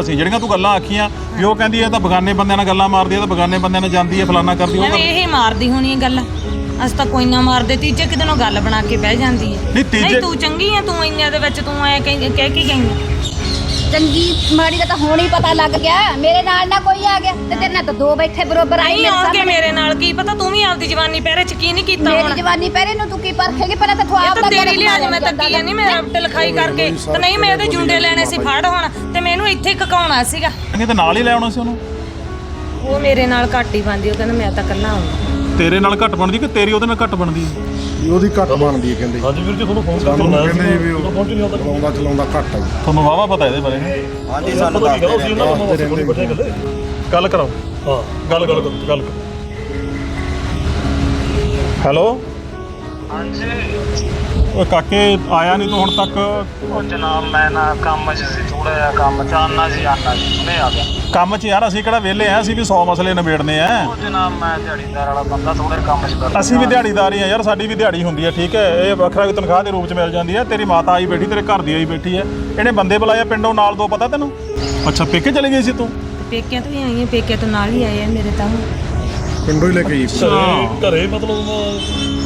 ਅਸੀਂ ਜਿਹੜੀਆਂ ਤੂੰ ਗੱਲਾਂ ਆਖੀਆਂ ਵੀ ਉਹ ਕਹਿੰਦੀ ਇਹ ਤਾਂ ਬਗਾਨੇ ਬੰਦਿਆਂ ਨਾਲ ਗੱਲਾਂ ਮਾਰਦੀ ਹੈ ਤਾਂ ਬਗਾਨੇ ਬੰਦਿਆਂ ਨਾਲ ਜਾਂਦੀ ਹੈ ਫਲਾਨਾ ਕਰਦੀ ਉਹ ਐਵੇਂ ਕਰ- ਇਹ ਮਾਰਦੀ ਹੋਣੀ ਇਹ ਗੱਲ। ਅਸੀਂ ਤਾਂ ਕੋਈ ਨਾ ਮਾਰਦੇ ਤੀਜੇ ਕਿਤੇ ਨੂੰ ਗੱਲ ਬਣਾ ਕੇ ਬਹਿ ਜਾਂਦੀ ਹੈ। ਨਹੀਂ, ਤੀਜੇ- ਤੂੰ ਚੰਗੀ ਆ ਤੂੰ ਇੰਨਿਆਂ ਦੇ ਵਿੱਚ ਤੂੰ ਐ ਕਹਿ ਕਹਿ ਕੇ ਗਈ। ਆ। ਚੰਗੀ ਮਾੜੀ ਦਾ ਤਾਂ ਹੁਣ ਹੀ ਪਤਾ ਲੱਗ ਗਿਆ। ਮੇਰੇ ਨਾਲ ਨਾ ਕੋਈ ਆ ਗਿਆ ਤੇ ਤੇਰੇ ਨਾਲ ਤਾਂ ਦੋ ਬੈਠੇ ਬਰੋਬਰ ਆਈ ਨਹੀਂ ਸਾਹਮਣੇ। ਮੇਰੇ ਨਾਲ ਕੀ ਪਤਾ ਤੂੰ ਵੀ ਆਪਦੀ ਜਵਾਨੀ ਪਹਿਰੇ ਚ ਕੀ ਨਹੀਂ ਕੀਤਾ ਮੇਰੀ ਹੁਣ। ਜਵਾਨੀ ਪਹਿਰੇ ਨੂੰ ਤੂੰ ਕੀ ਪਰਖੇਗੀ? ਪਹਿਲਾਂ ਤਾਂ ਤੂੰ ਇਹ ਆਪ ਤਾਂ ਦਾ ਤੇਰੀ ਗਲਤ ਲਿਹਾਜ਼ ਮੈਂ ਤੱਕੀ ਨਹੀਂ ਮੈਂ ਆਪਟੇ ਲਿਖਾਈ ਕਰਕੇ। ਤੇ ਨਹੀਂ ਮੈਂ ਇਹਦੇ ਜੁੰਡੇ ਲੈਣੇ ਸੀ ਫੜ ਹੁਣ ਤੇ ਮੈਨੂੰ ਇੱਥੇ ਕਕਾਉਣਾ ਸੀਗਾ। ਕਹਿੰਦੀ ਤਾਂ ਨਾਲ ਹੀ ਲੈ ਆਉਣਾ ਸੀ ਉਹਨੂੰ। ਉਹ ਮੇਰੇ ਨਾਲ ਘੱਟ ਹੀ ਬੰਦੀ ਉਹ ਕਹਿੰਦਾ ਮੈਂ ਤਾਂ ਕੱਲਾ ਆਉਂਗਾ ਤੇਰੇ ਨਾਲ ਘੱਟ ਬਣਦੀ ਕਿ ਤੇਰੀ ਉਹਦੇ ਨਾਲ ਘੱਟ ਬਣਦੀ? ਹੈ ਵੀ ਉਹਦੀ ਘੱਟ ਬਣਦੀ ਹੈ ਕਹਿੰਦੇ ਹਾਂਜੀ ਵੀਰ ਜੀ ਤੁਹਾਨੂੰ ਫੋਨ ਸਾਨੂੰ ਕਹਿੰਦੇ ਜੀ ਵੀ ਉਹ ਪਹੁੰਚ ਨਹੀਂ ਹੁੰਦਾ ਚਲਾਉਂਦਾ ਚਲਾਉਂਦਾ ਘੱਟ ਹੈ ਤੁਹਾਨੂੰ ਵਾਵਾ ਪਤਾ ਇਹਦੇ ਬਾਰੇ। ਹਾਂਜੀ ਸਾਨੂੰ ਦੱਸਦੇ ਨਹੀਂ ਉਹਨਾਂ ਨੂੰ ਦੱਸਦੇ ਅਸੀਂ ਬੈਠੇ ਗੱਲੇ ਗੱਲ ਕਰਾਓ। ਹਾਂ ਗੱਲ ਗੱਲ ਕਰੋ ਗੱਲ ਕਰੋ। ਹੈਲੋ? ਹਾਂਜੀ। ਕਾਕੇ ਆਇਆ ਨਹੀਂ ਤੂੰ ਹੁਣ ਤੱਕ? ਉਹ ਜਨਾਬ ਮੈਂ ਨਾ ਕੰਮ 'ਚ ਸੀ ਥੋੜਾ ਜਿਹਾ ਕੰਮ 'ਚ ਸੀ ਆਉਣਾ ਸੀ ਹੁਣੇ ਆ ਗਿਆ। ਕੰਮ 'ਚ ਯਾਰ ਅਸੀਂ ਕਿਹੜਾ ਵਿਹਲੇ ਆ ਅਸੀਂ ਵੀ 100 ਮਸਲੇ ਨਿਬੇੜਨੇ ਆ। ਉਹ ਜਨਾਬ ਮੈਂ ਦਿਹਾੜੀਦਾਰ ਵਾਲਾ ਬੰਦਾ ਥੋੜੇ ਕੰਮ 'ਚ ਕਰਦਾ। ਅਸੀਂ ਵੀ ਦਿਹਾੜੀਦਾਰ ਹੀ ਆ ਯਾਰ ਸਾਡੀ ਵੀ ਦਿਹਾੜੀ ਹੁੰਦੀ ਹੈ ਠੀਕ ਹੈ? ਇਹ ਵੱਖਰਾ ਵੀ ਤਨਖਾਹ ਦੇ ਰੂਪ 'ਚ ਮਿਲ ਜਾਂਦੀ ਹੈ ਤੇਰੀ ਮਾਤਾ ਆਈ ਬੈਠੀ ਤੇਰੇ ਘਰ ਦੀ ਆਈ ਬੈਠੀ ਹੈ ਇਹਨੇ ਬੰਦੇ ਬੁਲਾਇਆ ਪਿੰਡੋਂ ਨਾਲ ਦੋ ਪਤਾ ਤੈਨੂੰ? ਅੱਛਾ ਪੇਕੇ ਚਲੇ ਗਈ ਸੀ ਤੂੰ? ਪੇਕਿਆਂ ਤੋਂ ਵੀ ਆਈਆਂ ਪੇਕਿਆਂ ਤੋਂ ਨਾਲ ਹੀ ਆਏ ਆ ਮੇਰੇ ਤਾਂ। ਪਿੰਡੋਂ ਹੀ ਲੈ ਕੇ ਜੀ ਘਰੇ ਘਰੇ ਮਤਲਬ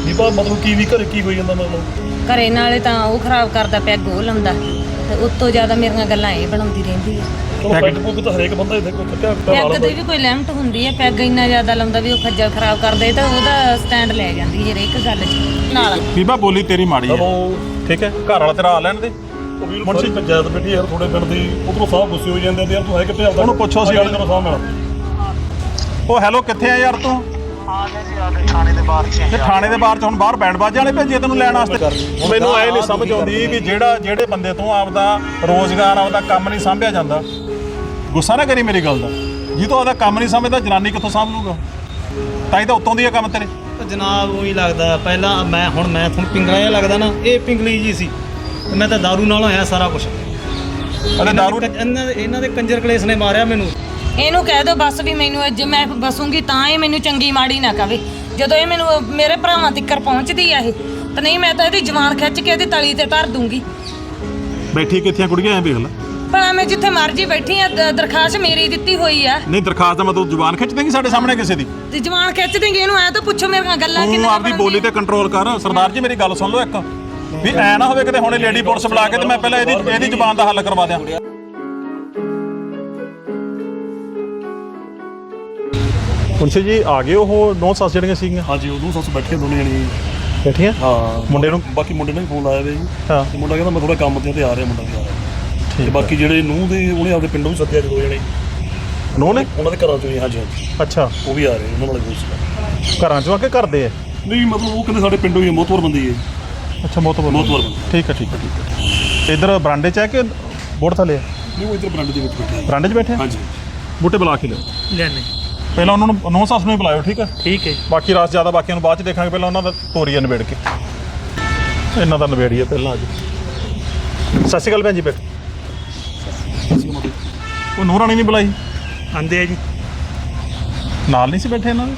ਨਹੀਂ ਪਾ ਮਤਲਬ ਕੀ ਵੀ ਘਰੇ ਕੀ ਹੋਈ ਜਾਂਦਾ ਮਤਲਬ? ਘਰੇ ਨਾਲੇ ਤਾਂ ਉਹ ਖਰਾਬ ਕਰਦਾ ਪਿਆ ਗੋਹ ਲਾਉਂਦਾ। ਤੇ ਉਸ ਤੋਂ ਜ਼ਿਆਦਾ ਮੇਰੀਆਂ ਗੱਲਾਂ ਇਹ ਬਣਾਉਂਦੀ ਰਹਿੰਦੀ ਹੈ ਚਲੋ ਪੈਗ ਪੁੱਗ ਤਾਂ ਹਰੇਕ ਬੰਦਾ ਇੱਥੇ ਕੋਈ ਕੱਟਿਆ ਕੁੱਟਿਆ ਪੈਗ ਦੀ ਵੀ ਕੋਈ ਲਿਮਟ ਹੁੰਦੀ ਹੈ ਪੈਗ ਇੰਨਾ ਜ਼ਿਆਦਾ ਲਾਉਂਦਾ ਵੀ ਉਹ ਖੱਜਲ ਖਰਾਬ ਕਰਦੇ ਤਾਂ ਉਹਦਾ ਸਟੈਂਡ ਲੈ ਜਾਂਦੀ ਹੈ ਹਰੇਕ ਗੱਲ 'ਚ। ਨਾਲ। ਬੀਬਾ ਬੋਲੀ ਤੇਰੀ ਮਾੜੀ ਹੈ ਚਲੋ ਠੀਕ ਹੈ। ਘਰ ਵਾਲਾ ਤੇਰਾ ਆ ਲੈਣ ਦੇ? ਉਹ ਵੀਰ ਮੁੰਸ਼ੀ ਪੰਚਾਇਤ ਬੈਠੀ ਯਾਰ ਥੋੜੇ ਪਿੰਡ ਦੀ। ਉਧਰੋਂ ਸਾਹ ਗੁੱਸੇ ਹੋ ਜਾਂਦੇ ਤੇ ਯਾਰ ਤੂੰ ਹੈ ਕਿੱਥੇ ਆਉਂਦਾ ਉਹਨੂੰ ਪੁੱਛੋ ਸੀ। ਵਾਲੇ ਨੂੰ ਸਾਹ ਮਿਲ ਉਹ ਹੈਲੋ ਕਿੱਥੇ ਆ ਯਾਰ ਤੂੰ? ਆ ਗਏ ਜੀ ਆ ਗਏ ਥਾਣੇ ਦੇ ਬਾਹਰ 'ਚ ਤੇ ਥਾਣੇ ਦੇ ਬਾਹਰ ਚ ਹੁਣ ਬਾਹਰ ਬੈਂਡ ਬਾਜੇ ਵਾਲੇ ਭੇਜੇ ਤੈਨੂੰ ਲੈਣ ਵਾਸਤੇ? ਮੈਨੂੰ ਐ ਨਹੀਂ ਸਮਝ ਆਉਂਦੀ ਵੀ ਜਿਹੜਾ ਜਿਹੜੇ ਬੰਦੇ ਤੋਂ ਆਪਦਾ ਰੋਜ਼ਗਾਰ ਆਪਦਾ ਕੰਮ ਨਹੀਂ ਸੰਭਿਆ ਜਾਂਦਾ ਗੁੱਸਾ ਨਾ ਕਰੀ ਮੇਰੀ ਗੱਲ ਦਾ। ਜੀ ਤੋਂ ਆਪਦਾ ਕੰਮ ਨਹੀਂ ਸਮਝਦਾ ਜਨਾਨੀ ਕਿੱਥੋਂ ਸੰਭ ਲੂਗਾ ਤਾਂ ਹੀ ਤਾਂ ਉੱਤੋਂ ਦੀ ਆ ਕੰਮ ਤੇਰੇ। ਜਨਾਬ ਉਹੀ ਲੱਗਦਾ ਪਹਿਲਾਂ ਮੈਂ ਹੁਣ ਮੈਂ ਤੁਹਾਨੂੰ ਪਿੰਗਲਾ ਜਿਹਾ ਲੱਗਦਾ ਨਾ ਇਹ ਪਿੰਗਲੀ ਜੀ ਸੀ। ਤੇ ਮੈਂ ਤਾਂ दारू ਨਾਲ ਹੋਇਆ ਸਾਰਾ ਕੁਝ ਅਰੇ ਦਾਰੂ ਇਹਨਾਂ ਦੇ ਕੰਜਰ ਕਲੇਸ਼ ਨੇ ਮਾਰਿਆ ਮੈਨੂੰ। ਇਹਨੂੰ ਕਹਿ ਦੋ ਬਸ ਵੀ ਮੈਨੂੰ ਅੱਜ ਮੈਂ ਬਸੂੰਗੀ ਤਾਂ ਇਹ ਮੈਨੂੰ ਚੰਗੀ ਮਾੜੀ ਨਾ ਕਵੇ। ਜਦੋਂ ਇਹ ਮੈਨੂੰ ਮੇਰੇ ਭਰਾਵਾਂ ਤੱਕਰ ਪਹੁੰਚਦੀ ਆ ਇਹ ਤਾਂ ਨਹੀਂ ਮੈਂ ਤਾਂ ਇਹਦੀ ਜਵਾਨ ਖਿੱਚ ਕੇ ਇਹਦੀ ਤਲੀ ਤੇ ਧਰ ਦੂੰਗੀ। ਬੈਠੀ ਕਿੱਥੇ ਕੁੜੀਆਂ ਐ ਵੇਖ ਲੈ। ਭਲਾ ਮੈਂ ਜਿੱਥੇ ਮਰਜ਼ੀ ਬੈਠੀ ਆ ਦ- ਦਰਖਾਸਤ ਮੇਰੀ ਦਿੱਤੀ ਹੋਈ ਆ। ਨਹੀਂ ਦਰਖਾਸਤ ਦਾ ਮਤਲਬ ਜ਼ੁਬਾਨ ਖਿੱਚ ਦੇਂਗੀ ਸਾਡੇ ਸਾਹਮਣੇ ਕਿਸੇ ਦੀ। ਤੇ ਜਵਾਨ ਖਿੱਚ ਦੇਂਗੇ ਇਹਨੂੰ ਐ ਤਾਂ ਪੁੱਛੋ ਮੇਰੀਆਂ ਗੱਲਾਂ ਤੂੰ ਆਪਦੀ ਬੋਲੀ ਤੇ ਕੰਟਰੋਲ ਕਰ ਸਰਦਾਰ ਜੀ ਮੇਰੀ ਗੱਲ ਸੁਣ ਲਓ ਇੱਕ। ਵੀ ਐ ਨਾ ਹੋਵੇ ਕਿਤੇ ਹੁਣੇ ਲੇਡੀ ਪੁਲਿਸ ਬੁਲਾ ਕੇ ਤੇ ਮੈਂ ਪਹਿਲਾਂ ਇਹਦੀ ਇਹਦੀ ਜ਼ੁਬਾਨ ਦਾ ਹੱਲ ਕਰਵਾ ਦਿਆਂ। ਪੁੰਛੇ ਜੀ ਆ ਗਏ ਉਹ ਨੌ ਸੱਸ ਜਿਹੜੀਆਂ ਸੀਗੀਆਂ? ਹਾਂਜੀ ਉਦੋਂ ਸੱਸ ਬੈਠੇ ਦੋਨੇ ਜਣੇ ਬੈਠੀਆਂ? ਹਾਂ ਮੁੰਡੇ ਨੂੰ? ਬਾਕੀ ਮੁੰਡੇ ਨੇ ਫੋਨ ਲਾਇਆ ਵੇ ਜੀ। ਹਾਂ। ਤੇ ਮੁੰਡਾ ਕਹਿੰਦਾ ਮੈਂ ਥੋੜਾ ਕੰਮ ਤੇ ਤੇ ਆ ਰਿਹਾ ਮੁੰਡਾ ਵੀ ਆ ਰਿਹਾ ਤੇ ਬਾਕੀ ਜਿਹੜੇ ਨੂੰਹ ਦੇ ਉਹਨੇ ਆਪਦੇ ਪਿੰਡੋਂ ਵੀ ਸੱਦਿਆ ਦੋ ਜਣੇ। ਨੋ ਨੇ? ਉਹਨਾਂ ਦੇ ਘਰਾਂ ਚੋਂ ਹੀ ਹਾਂਜੀ ਹਾਂਜੀ। ਅੱਛਾ। ਉਹ ਵੀ ਆ ਰਹੇ ਉਹਨਾਂ ਨਾਲ ਸੀਗਾ ਘਰਾਂ ਚੋਂ ਆ ਕੇ ਕਰਦੇ ਆ? ਨਹੀਂ ਮਤਲਬ ਉਹ ਕਹਿੰਦੇ ਸਾਡੇ ਪਿੰਡੋਂ ਹੀ ਮੋਤਵਰ ਬੰਦੇ ਹੀ ਹੈ ਜੀ। ਅੱਛਾ ਮੋਤਬਰ ਬੰਦੇ। ਠੀਕ ਹੈ ਠੀਕ ਹੈ ਠੀਕ ਹੈ ਇਧਰ ਬਰਾਂਡੇ ਚ ਆ ਕਿ ਬੋਰਡ ਥੱਲੇ ਨਹੀਂ ਉਹ ਇੱਧਰ ਬਰਾਂਡੇ ਦੇ ਵਿੱਚ ਬੈਠੇ। ਬਰਾਂਡੇ 'ਚ ਬੈਠੇ? ਹਾਂਜੀ ਬੂਟੇ ਬੁਲਾ ਕੇ ਲਿਓ ਲੈਣੇ ਪਹਿਲਾਂ ਉਹਨਾਂ ਨੂੰ ਨੌ ਸੱਸ ਨੂੰ ਹੀ ਬੁਲਾਇਓ ਠੀਕ ਹੈ? ਠੀਕ ਹੈ ਬਾਕੀ ਰਾਸ ਜ਼ਿਆਦਾ ਬਾਕੀਆਂ ਨੂੰ ਬਾਅਦ ਚ ਦੇਖਾਂਗੇ ਪਹਿਲਾਂ ਉਹਨਾਂ ਦਾ ਤੋਰੀਆ ਨਿਬੇੜ ਕੇ। ਇਹਨਾਂ ਦਾ ਨਿਬੇੜੀਏ ਪਹਿਲਾਂ ਅੱਜ। ਸਤਿ ਸ਼੍ਰੀ ਅਕਾਲ ਭੈਣ ਜੀ ਬੇਟ ਉਹ ਨੂਰ ਰਾਣੀ ਨਹੀਂ ਬੁਲਾਈ? ਆਂਦੇ ਆ ਜੀ। ਨਾਲ ਨਹੀਂ ਸੀ ਬੈਠੇ ਇਹਨਾਂ ਦੇ?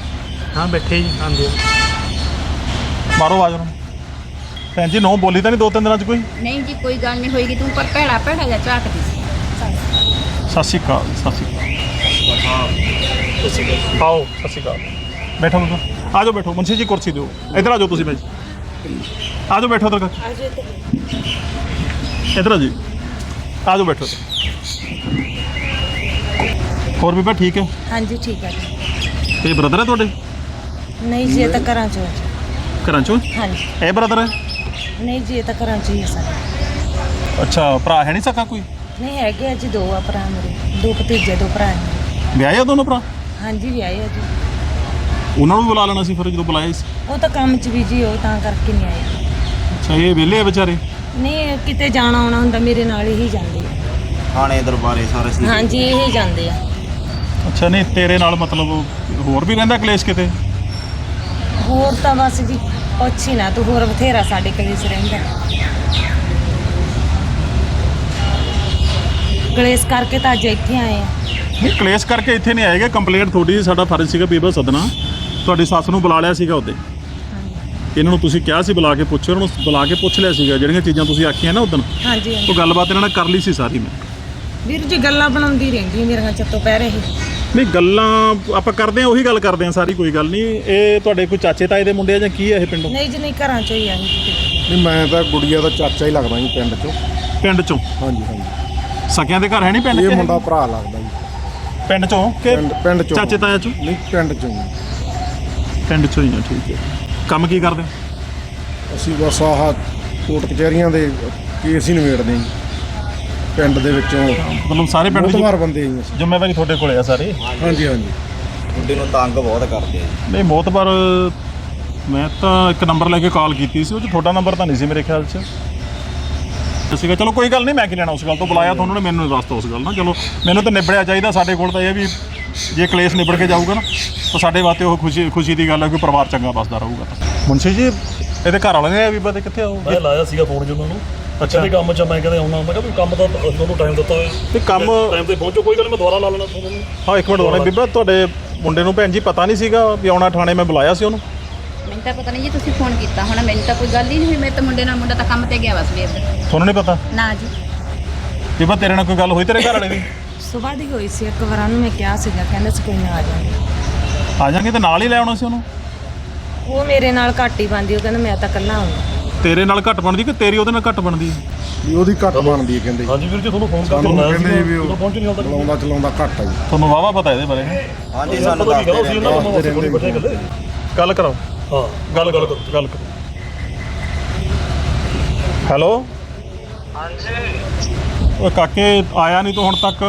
ਹਾਂ ਬੈਠੇ ਜੀ ਆਂਦੇ ਆ। ਮਾਰੋ ਆਵਾਜ਼ ਉਹਨਾਂ ਨੂੰ। ਭੈਣ ਜੀ ਨੋ ਬੋਲੀ ਤਾਂ ਨਹੀਂ ਦੋ ਤਿੰਨ ਦਿਨਾਂ ਚ ਕੋਈ? ਨਹੀਂ ਜੀ ਕੋਈ ਗੱਲ ਨਹੀਂ ਹੋਏਗੀ ਤੂੰ ਪਰ ਭੈੜਾ ਭੈੜਾ ਜਿਹਾ ਝਾਕਦੀ ਸੀ। ਸਤਿ ਸ਼੍ਰੀ ਅਕਾਲ ਸਤਿ ਸ਼੍ਰੀ ਅਕਾਲ। ਆਓ ਸਤਿ ਸ਼੍ਰੀ ਅਕਾਲ। ਬੈਠੋ ਬੈਠੋ। ਆ ਜਾਓ ਬੈਠੋ। ਮੁੰਸ਼ੀ ਜੀ ਕੁਰਸੀ ਦਿਓ। ਇੱਧਰ ਆ ਜਾਓ ਤੁਸੀਂ ਭਾਈ ਆ ਜਾਓ ਬੈਠੋ ਇੱਧਰ ਇੱਧਰ। ਆ ਜੀ। ਆ ਜਾਓ ਬੈਠੋ। ਹੋਰ ਵੀ ਬਾ ਠੀਕ ਹੈ? ਹਾਂਜੀ ਠੀਕ ਹੈ ਜੀ। ਇਹ ਬ੍ਰਦਰ ਹੈ ਤੁਹਾਡੇ? ਨਹੀਂ ਜੀ ਇਹ ਤਾਂ ਘਰਾਂ ਚੋਂ ਆ ਜੀ। ਘਰਾਂ ਚੋਂ? ਹਾਂਜੀ। ਇਹ ਬ੍ਰਦਰ ਹੈ? ਨਹੀਂ ਜੀ ਇਹ ਤਾਂ ਘਰਾਂ ਚ ਹੀ ਆ ਸਾਰੇ। ਅੱਛਾ ਭਰਾ ਹੈ ਨਹੀਂ ਸਕਾ ਕੋਈ? ਨਹੀਂ ਹੈਗੇ ਆ ਜੀ ਦੋ ਆ ਭਰਾ ਮੇਰੇ। ਦੋ ਭਤੀਜੇ ਦੋ ਭਰਾ ਨੇ। ਵਿਆਹਿਆ ਦੋਨੋਂ ਭਰਾ? ਹਾਂਜੀ ਵੀ ਆਏ ਆ ਜੀ। ਉਹਨਾਂ ਨੂੰ ਵੀ ਬੁਲਾ ਲੈਣਾ ਸੀ ਫਿਰ ਜਦੋਂ ਬੁਲਾਇਆ ਸੀ? ਉਹ ਤਾਂ ਕੰਮ 'ਚ ਬਿਜ਼ੀ ਹੋ ਤਾਂ ਕਰਕੇ ਨਹੀਂ ਆਏ। ਅੱਛਾ ਇਹ ਵਿਹਲੇ ਆ ਵਿਚਾਰੇ? ਨਹੀਂ ਕਿਤੇ ਜਾਣਾ ਆਉਣਾ ਹੁੰਦਾ ਮੇਰੇ ਨਾਲ ਹੀ ਜਾਂਦੇ ਆ। ਥਾਣੇ ਦਰਬਾਰੇ ਸਾਰੇ ਸੀ। ਹਾਂਜੀ ਇਹ ਹੀ ਜਾਂਦੇ ਆ। ਅੱਛਾ ਨਹੀਂ ਤੇਰੇ ਨਾਲ ਮਤਲਬ ਹੋਰ ਵੀ ਰਹਿੰਦਾ ਕਲੇਸ਼ ਕਿਤੇ? ਹੋਰ ਤਾਂ ਬਸ ਜੀ ਪੁੱਛ ਹੀ ਨਾ ਤੂੰ ਹੋਰ ਬਥੇਰਾ ਸਾਡੇ ਕਲੇਸ਼ ਰਹਿੰਦਾ। ਕਲੇਸ਼ ਕਰਕੇ ਤਾਂ ਅੱਜ ਇੱਥੇ ਆਏ ਆ ਨਹੀਂ ਕਲੇਸ਼ ਕਰਕੇ ਇੱਥੇ ਨਹੀਂ ਆਏਗਾ। ਕੰਪਲੇਂਟ ਤੁਹਾਡੀ ਸਾਡਾ ਫਰਜ਼ ਸੀਗਾ ਬੀਬਾ ਸਦਨਾ ਤੁਹਾਡੀ ਸੱਸ ਨੂੰ ਬੁਲਾ ਲਿਆ ਸੀਗਾ ਉਹਦੇ। ਇਹਨਾਂ ਨੂੰ ਤੁਸੀਂ ਕਿਹਾ ਸੀ ਬੁਲਾ ਕੇ ਪੁੱਛੋ ਉਹਨਾਂ ਨੂੰ ਬੁਲਾ ਕੇ ਪੁੱਛ ਲਿਆ ਸੀਗਾ। ਜਿਹੜੀਆਂ ਚੀਜ਼ਾਂ ਤੁਸੀਂ ਆਖੀਆਂ ਨਾ ਉਦੋਂ। ਹਾਂਜੀ ਹਾਂਜੀ। ਉਹ ਗੱਲਬਾਤ ਇਹਨਾਂ ਨਾਲ ਕਰ ਲਈ ਸੀ ਸਾਰੀ ਮੈਂ। ਵੀਰ ਜੀ ਗੱਲਾਂ ਬਣਾਉਂਦੀ ਰਹਿੰਦੀ ਮੇਰੀਆਂ ਚੱਤੋ ਪੈ ਰਹੀ। ਨਹੀਂ ਗੱਲਾਂ ਆਪਾਂ ਕਰਦੇ ਆ ਉਹੀ ਗੱਲ ਕਰਦੇ ਆ ਸਾਰੀ ਕੋਈ ਗੱਲ ਨਹੀਂ। ਇਹ ਤੁਹਾਡੇ ਕੋਈ ਚਾਚੇ ਤਾਏ ਦੇ ਮੁੰਡੇ ਆ ਜਾਂ ਕੀ ਆ ਇਹ ਪਿੰਡੋਂ? ਨਹੀਂ ਜੀ ਨਹੀਂ ਘਰਾਂ ਚੋਂ ਹੀ ਆਈ ਨਹੀਂ ਮੈਂ ਤਾਂ ਗੁੜੀਆ ਦਾ ਚਾਚਾ ਹੀ ਲੱਗਦਾ ਜੀ ਪਿੰਡ ਚੋਂ। ਪਿੰਡ ਚੋਂ? ਹਾਂਜੀ ਹਾਂਜੀ। ਸਕਿਆਂ ਦੇ ਘਰ ਹੈ ਨਹੀਂ ਪਿੰਡ ਇਹ ਮੁੰਡਾ ਭਰਾ ਲੱਗਦਾ ਜੀ। ਪਿੰਡ ਚੋਂ ਕਿ ਪਿੰਡ ਪਿੰਡ ਚੋਂ। ਚਾਚੇ ਤਾਇਆ ਚੋਂ? ਨਹੀਂ ਪਿੰਡ ਚੋਂ ਜੀ ਪਿੰਡ ਚੋਂ ਹੀ ਆ ਠੀਕ ਹੈ। ਕੰਮ ਕੀ ਕਰਦੇ? ਹੋ ਅਸੀਂ ਬਸ ਆਹ ਕੋਰਟ ਕਚਹਿਰੀਆਂ ਦੇ ਕੇਸ ਹੀ ਨਿਬੇੜਦੇ ਜੀ। ਪਿੰਡ ਦੇ ਵਿੱਚੋਂ ਮਤਲਬ ਸਾਰੇ ਪਿੰਡ ਦੀ ਮੋਤਵਾਰ ਬੰਦੇ ਜੀ ਅਸੀਂ। ਜ਼ਿੰਮੇਵਾਰੀ ਤੁਹਾਡੇ ਕੋਲੇ ਆ ਸਾਰੇ? ਹਾਂਜੀ ਹਾਂਜੀ। ਮੁੰਡੇ ਨੂੰ ਤੰਗ ਬਹੁਤ ਕਰਦੇ ਆ ਨਹੀਂ ਮੋਤਬਰ ਮੈਂ ਤਾਂ ਇੱਕ ਨੰਬਰ ਲੈ ਕੇ ਕਾਲ ਕੀਤੀ ਸੀ ਉਹ 'ਚ ਤੁਹਾਡਾ ਨੰਬਰ ਤਾਂ ਨਹੀਂ ਸੀ ਮੇਰੇ ਖਿਆਲ 'ਚ। ਸੀਗਾ ਚਲੋ ਕੋਈ ਗੱਲ ਨਹੀਂ ਮੈਂ ਕੀ ਲੈਣਾ ਉਸ ਗੱਲ ਤੋਂ? ਬੁਲਾਇਆ ਤੁਹਾਨੂੰ ਨੇ ਮੈਨੂੰ ਦੱਸਤਾ ਉਸ ਗੱਲ ਨਾਲ। ਚਲੋ ਮੈਨੂੰ ਤਾਂ ਨਿਬੜਿਆ ਚਾਹੀਦਾ ਸਾਡੇ ਕੋਲ ਤਾਂ ਇਹ ਵੀ ਜੇ ਕਲੇਸ਼ ਨਿਬੜ ਕੇ ਜਾਊਗਾ ਨਾ ਤਾਂ ਸਾਡੇ ਵਾਸਤੇ ਉਹ ਖੁਸ਼ੀ ਖੁਸ਼ੀ ਦੀ ਗੱਲ ਹੈ ਕਿ ਪਰਿਵਾਰ ਚੰਗਾ ਬਸਦਾ ਰਹੂਗਾ ਮੁੰਸ਼ੀ ਜੀ ਇਹਦੇ ਘਰ ਵਾਲੇ ਨੇ ਵੀ ਪਤਾ ਕਿੱਥੇ ਆਉ ਮੈਂ ਲਾਇਆ ਸੀਗਾ ਫੋਨ ਜੀ ਉਹਨਾਂ ਨੂੰ। ਅੱਛਾ। ਅੱਛਾ ਕੰਮ ਚ ਮੈਂ ਕਹਿੰਦਾ ਆਉਣਾ ਮੈਂ ਕਿਹਾ ਵੀ ਕੰਮ ਤਾਂ ਤੁਹਾਨੂੰ ਟਾਈਮ ਦਿੱਤਾ ਹੋਇਆ। ਤੇ ਕੰਮ ਟਾਈਮ ਤੇ ਪਹੁੰਚੋ ਕੋਈ ਗੱਲ ਮੈਂ ਦੁਬਾਰਾ ਲਾ ਲੈਣਾ ਤੁਹਾਨੂੰ। ਹਾਂ ਇੱਕ ਮਿੰਟ ਹੋਣਾ ਬੀਬਾ ਤੁਹਾਡੇ ਮੁੰਡੇ ਨੂੰ ਭੈਣ ਜੀ ਪਤਾ ਨਹੀਂ ਸੀਗਾ ਵੀ ਆਉਣਾ ਥਾਣੇ ਮੈਂ ਬੁਲਾਇਆ ਸੀ ਉਹਨੂੰ। ਮੈਨੂੰ ਤਾਂ ਪਤਾ ਨਹੀਂ ਜੀ ਤੁਸੀਂ ਫੋਨ ਕੀਤਾ ਹੋਣਾ ਮੈਨੂੰ ਤਾਂ ਕੋਈ ਗੱਲ ਹੀ ਨਹੀਂ ਹੋਈ ਮੇਰੇ ਤਾਂ ਮੁੰਡੇ ਨਾਲ ਮੁੰਡਾ ਤਾਂ ਕੰਮ ਤੇ ਗਿਆ ਵਾ ਸਵੇਰ ਦਾ। ਤੁਹਾਨੂੰ ਨਹੀਂ ਪਤਾ? ਨਾ ਜੀ। ਬੀਬਾ ਤੇਰੇ ਨਾਲ ਕੋਈ ਗੱਲ ਹੋਈ ਤੇਰੇ ਘਰ ਵਾਲੇ ਦੀ? ਸਵੇਰ ਦੀ ਹੋਈ ਸੀ ਇੱਕ ਵਾਰਾਂ ਨੂੰ ਮੈਂ ਕਿਹਾ ਸੀਗਾ ਕਹਿੰਦਾ ਸੀ ਕੋਈ ਨਾ ਆ ਜਾਵਾਂਗੇ ਆ ਜਾਣਗੇ ਤੇ ਨਾਲ ਹੀ ਲੈ ਆਉਣਾ ਸੀ ਉਹਨੂੰ? ਉਹ ਮੇਰੇ ਨਾਲ ਘੱਟ ਹੀ ਬੰਦੀ ਉਹ ਕਹਿੰਦਾ ਮੈਂ ਤਾਂ ਇਕੱਲਾ ਆਉਂਗਾ ਤੇਰੇ ਨਾਲ ਘੱਟ ਬਣਦੀ ਕਿ ਤੇਰੀ ਉਹਦੇ ਨਾਲ ਘੱਟ ਬਣਦੀ ਵੀ ਉਹਦੀ ਘੱਟ ਬਣਦੀ ਹੈ ਕਹਿੰਦੇ ਜੀ। ਹਾਂਜੀ ਵੀਰ ਜੀ ਤੁਹਾਨੂੰ ਫੋਨ ਕਰਕੇ ਸਾਨੂੰ ਲਾਇਆ ਕਹਿੰਦੇ ਵੀ ਸੀਗਾ ਉਹ ਪਹੁੰਚ ਨਹੀਂ ਤੱਕ ਚਲਾਉਂਦਾ ਚਲਾਉਂਦਾ ਘੱਟ ਆ ਜੀ। ਤੁਹਾਨੂੰ ਵਾਵਾ ਪਤਾ ਇਹਦੇ ਬਾਰੇ। ਹਾਂਜੀ ਸਾਨੂੰ ਦੱਸਦੇ ਸੀ ਰਹਿੰਦੇ ਉਹਨਾਂ ਗੱਲੇ ਗੱਲ ਕਰਾਓ। ਹਾਂ। ਗੱਲ ਗੱਲ ਕਰੋ ਗੱਲ ਕਰੋ। ਹੈਲੋ? ਹਾਂਜੀ। ਉਹ ਕਾਕੇ ਆਇਆ ਨਹੀਂ ਤੂੰ ਹੁਣ ਤੱਕ?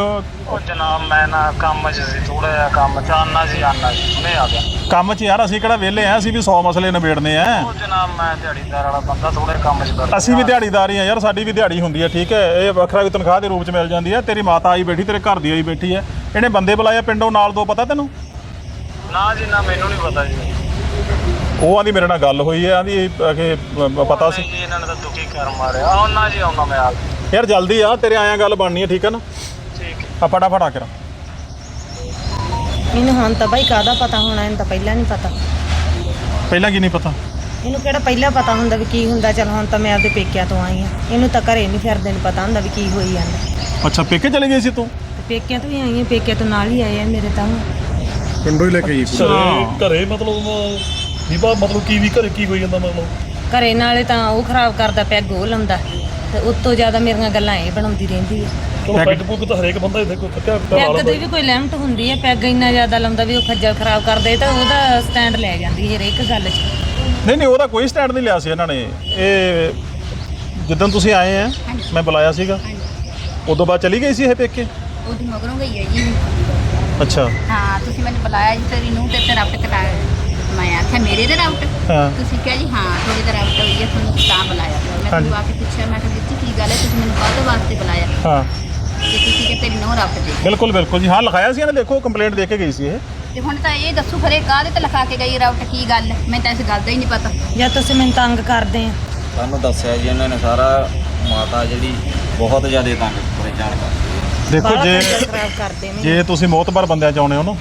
ਉਹ ਜਨਾਬ ਮੈਂ ਨਾ ਕੰਮ 'ਚ ਸੀ ਥੋੜਾ ਜਿਹਾ ਕੰਮ 'ਚ ਆਨਾ ਸੀ ਆਨਾ ਸੀ ਹੁਣੇ ਆ ਗਿਆ। ਕੰਮ 'ਚ ਯਾਰ ਅਸੀਂ ਕਿਹੜਾ ਵਿਹਲੇ ਆ ਅਸੀਂ ਵੀ 100 ਮਸਲੇ ਨਿਬੇੜਨੇ ਆ। ਉਹ ਜਨਾਬ ਮੈਂ ਦਿਹਾੜੀਦਾਰ ਵਾਲਾ ਬੰਦਾ ਥੋੜੇ ਕੰਮ 'ਚ ਕਰ ਅਸੀਂ ਵੀ ਦਿਹਾੜੀਦਾਰ ਹੀ ਆ ਯਾਰ ਸਾਡੀ ਵੀ ਦਿਹਾੜੀ ਹੁੰਦੀ ਹੈ ਠੀਕ ਹੈ? ਇਹ ਵੱਖਰਾ ਵੀ ਤਨਖਾਹ ਦੇ ਰੂਪ 'ਚ ਮਿਲ ਜਾਂਦੀ ਹੈ ਤੇਰੀ ਮਾਤਾ ਆਈ ਬੈਠੀ ਤੇਰੇ ਘਰ ਦੀ ਆਈ ਬੈਠੀ ਹੈ ਇਹਨੇ ਬੰਦੇ ਬੁਲਾਏ ਆ ਪਿੰਡੋਂ ਨਾਲ ਦੋ ਪਤਾ ਤੈਨੂੰ? ਨਾ ਜੀ ਨਾ ਮੈਨੂੰ ਨਹੀਂ ਪਤਾ ਜੀ। ਉਹ ਆਂਦੀ ਮੇਰੇ ਨਾਲ ਗੱਲ ਹੋਈ ਹੈ ਆਂਦੀ ਕਿ ਪਤਾ ਸੀ। ਜੀ ਇਹਨਾਂ ਨੇ ਤਾਂ ਦੁਖੀ ਕਰ ਮਾਰਿਆ। ਆਉਣਾ ਜੀ ਆਉਣਾ ਮੈਂ ਆ ਗਿਆ ਯਾਰ ਜਲਦੀ ਆ ਤੇਰੇ ਆਇਆ ਗੱਲ ਬਣਨੀ ਹੈ ਠੀਕ ਹੈ ਨਾ? ਠੀਕ ਆ ਫਟਾਫਟ ਆ ਕੇ ਇਹਨੂੰ ਹੁਣ ਤਾਂ ਬਾਈ ਕਾਹਦਾ ਪਤਾ ਹੋਣਾ ਇਹਨੂੰ ਤਾਂ ਪਹਿਲਾਂ ਨਹੀਂ ਪਤਾ। ਪਹਿਲਾਂ ਕੀ ਨਹੀਂ ਪਤਾ? ਇਹਨੂੰ ਕਿਹੜਾ ਪਹਿਲਾਂ ਪਤਾ ਹੁੰਦਾ ਵੀ ਕੀ ਹੁੰਦਾ ਚਲ ਹੁਣ ਤਾਂ ਮੈਂ ਆਪਦੇ ਪੇਕਿਆਂ ਤੋਂ ਆਈ ਆ ਇਹਨੂੰ ਤਾਂ ਘਰੇ ਨਹੀਂ ਫਿਰਦੇ ਨੂੰ ਪਤਾ ਹੁੰਦਾ ਵੀ ਕੀ ਹੋਈ ਜਾਂਦਾ। ਅੱਛਾ ਪੇਕੇ ਚਲੇ ਗਈ ਸੀ ਤੂੰ? ਤੇ ਪੇਕਿਆਂ ਤੋਂ ਹੀ ਆਈ ਆ ਪੇਕਿਆਂ ਤੋਂ ਨਾਲ ਹੀ ਆਏ ਆ ਮੇਰੇ ਤਾਂ ਪਿੰਡੋਂ ਹੀ ਲੈ ਕੇ ਘਰੇ ਘਰੇ ਮਤਲਬ ਦੀਪਾ ਮਤਲਬ ਕੀ ਵੀ ਘਰੇ ਕੀ ਹੋਈ ਜਾਂਦਾ ਮਤਲਬ? ਘਰੇ ਨਾਲੇ ਤਾਂ ਉਹ ਖਰਾਬ ਕਰਦਾ ਪਿਆ ਗੋਹ ਲਾਉਂਦਾ ਤੇ ਉਸ ਤੋਂ ਜ਼ਿਆਦਾ ਮੇਰੀਆਂ ਗੱਲਾਂ ਇਹ ਬਣਾਉਂਦੀ ਰਹਿੰਦੀ ਹੈ ਚਲੋ ਪੈਗ ਪੁੱਗ ਤਾਂ ਹਰੇਕ ਬੰਦਾ ਇੱਥੇ ਕੋਈ ਪਿਆ ਲਾ ਪੈਗ ਦੀ ਵੀ ਕੋਈ ਲਿਮਟ ਹੁੰਦੀ ਹੈ ਪੈਗ ਇੰਨਾ ਜ਼ਿਆਦਾ ਲਾਉਂਦਾ ਵੀ ਉਹ ਖੱਜਲ ਖਰਾਬ ਕਰਦੇ ਤਾਂ ਉਹਦਾ ਸਟੈਂਡ ਲੈ ਜਾਂਦੀ ਹੈ ਹਰੇਕ ਗੱਲ 'ਚ। ਨਹੀਂ ਨਹੀਂ ਉਹਦਾ ਕੋਈ ਸਟੈਂਡ ਨਹੀਂ ਲਿਆ ਸੀ ਇਹਨਾਂ ਨੇ। ਇਹ ਜਦੋਂ ਤੁਸੀਂ ਆਏ ਆ ਮੈਂ ਬੁਲਾਇਆ ਸੀਗਾ। ਉਦੋਂ ਬਾਅਦ ਚਲੀ ਗਈ ਸੀ ਇਹ ਪੇਕੇ? ਉਹਦੀ ਮਗਰੋਂ ਗਈ ਹੈ ਜੀ ਅੱਛਾ। ਹਾਂ ਤੁਸੀਂ ਮੈਨੂੰ ਬੁਲਾਇਆ ਜੀ ਤੇਰੀ ਨੂੰ ਤੇ ਤੇਰਾ ਰਾਊਟ ਕਟਾ ਮੈਂ ਆਖਿਆ ਮੇਰੇ ਦੇ ਰਾਊਟ ਹਾਂ। ਤੁਸੀਂ ਕਿਹਾ ਜੀ ਹਾਂ ਤੁਹਾਡੀ ਦਾ ਰਾਊਟ ਹੋਈ ਹੈ ਤੁਹਾਨੂੰ ਤਾਂ ਬੁਲਾਇਆ ਮੈਂ ਹਾਂਜੀ। ਤੁਹਾਨੂੰ ਆ ਕੇ ਪੁੱਛਿਆ ਮੈਂ ਕਿਹਾ ਵੀਰ ਜੀ ਕੀ ਗੱਲ ਹੈ? ਤੁਸੀਂ ਮੈਨੂੰ ਕਾਹਦੇ ਵਾਸਤੇ ਬੁਲਾਇਆ ਹਾਂ। ਤੇ ਤੁਸੀਂ ਕਿ ਤੇਰੀ ਨੋ ਰਾਊਟ ਦੇ ਬਿਲਕੁਲ ਬਿਲਕੁਲ ਜੀ। ਹਾਂ ਲਿਖਾਇਆ ਸੀ ਇਹਨੇ ਦੇਖੋ ਕੰਪਲੇਂਟ ਦੇ ਕੇ ਗਈ ਸੀ ਇਹ। ਤੇ ਹੁਣ ਤਾਂ ਇਹ ਦੱਸੋ ਖਰੇ ਕਾਹਦੇ ਤੇ ਲਿਖਾ ਕੇ ਗਈ ਰਾਊਟ? ਕੀ ਗੱਲ? ਮੈਂ ਤਾਂ ਇਸ ਗੱਲ ਦਾ ਹੀ ਨਹੀਂ ਪਤਾ। ਜਾਂ ਤੁਸੀਂ ਮੈਨੂੰ ਤੰਗ ਕਰਦੇ ਆ? ਸਾਨੂੰ ਦੱਸਿਆ ਜੀ ਇਹਨਾਂ ਨੇ ਸਾਰਾ ਮਾਤਾ ਜਿਹੜੀ ਬਹੁਤ ਜ਼ਿਆਦਾ ਤੰਗ ਪਰੇਸ਼ਾਨ ਕਰਦੀ ਹੈ। ਦੇਖੋ ਬਾਹਲਾ ਜੇ ਖੱਜਲ ਖਰਾਬ ਕਰਦੇ ਨੇ। ਜੇ ਤੁਸੀਂ ਮੋਤਬਰ ਬੰਦਿਆਂ ਚ ਆਉਣੇ ਹੋ ਨਾ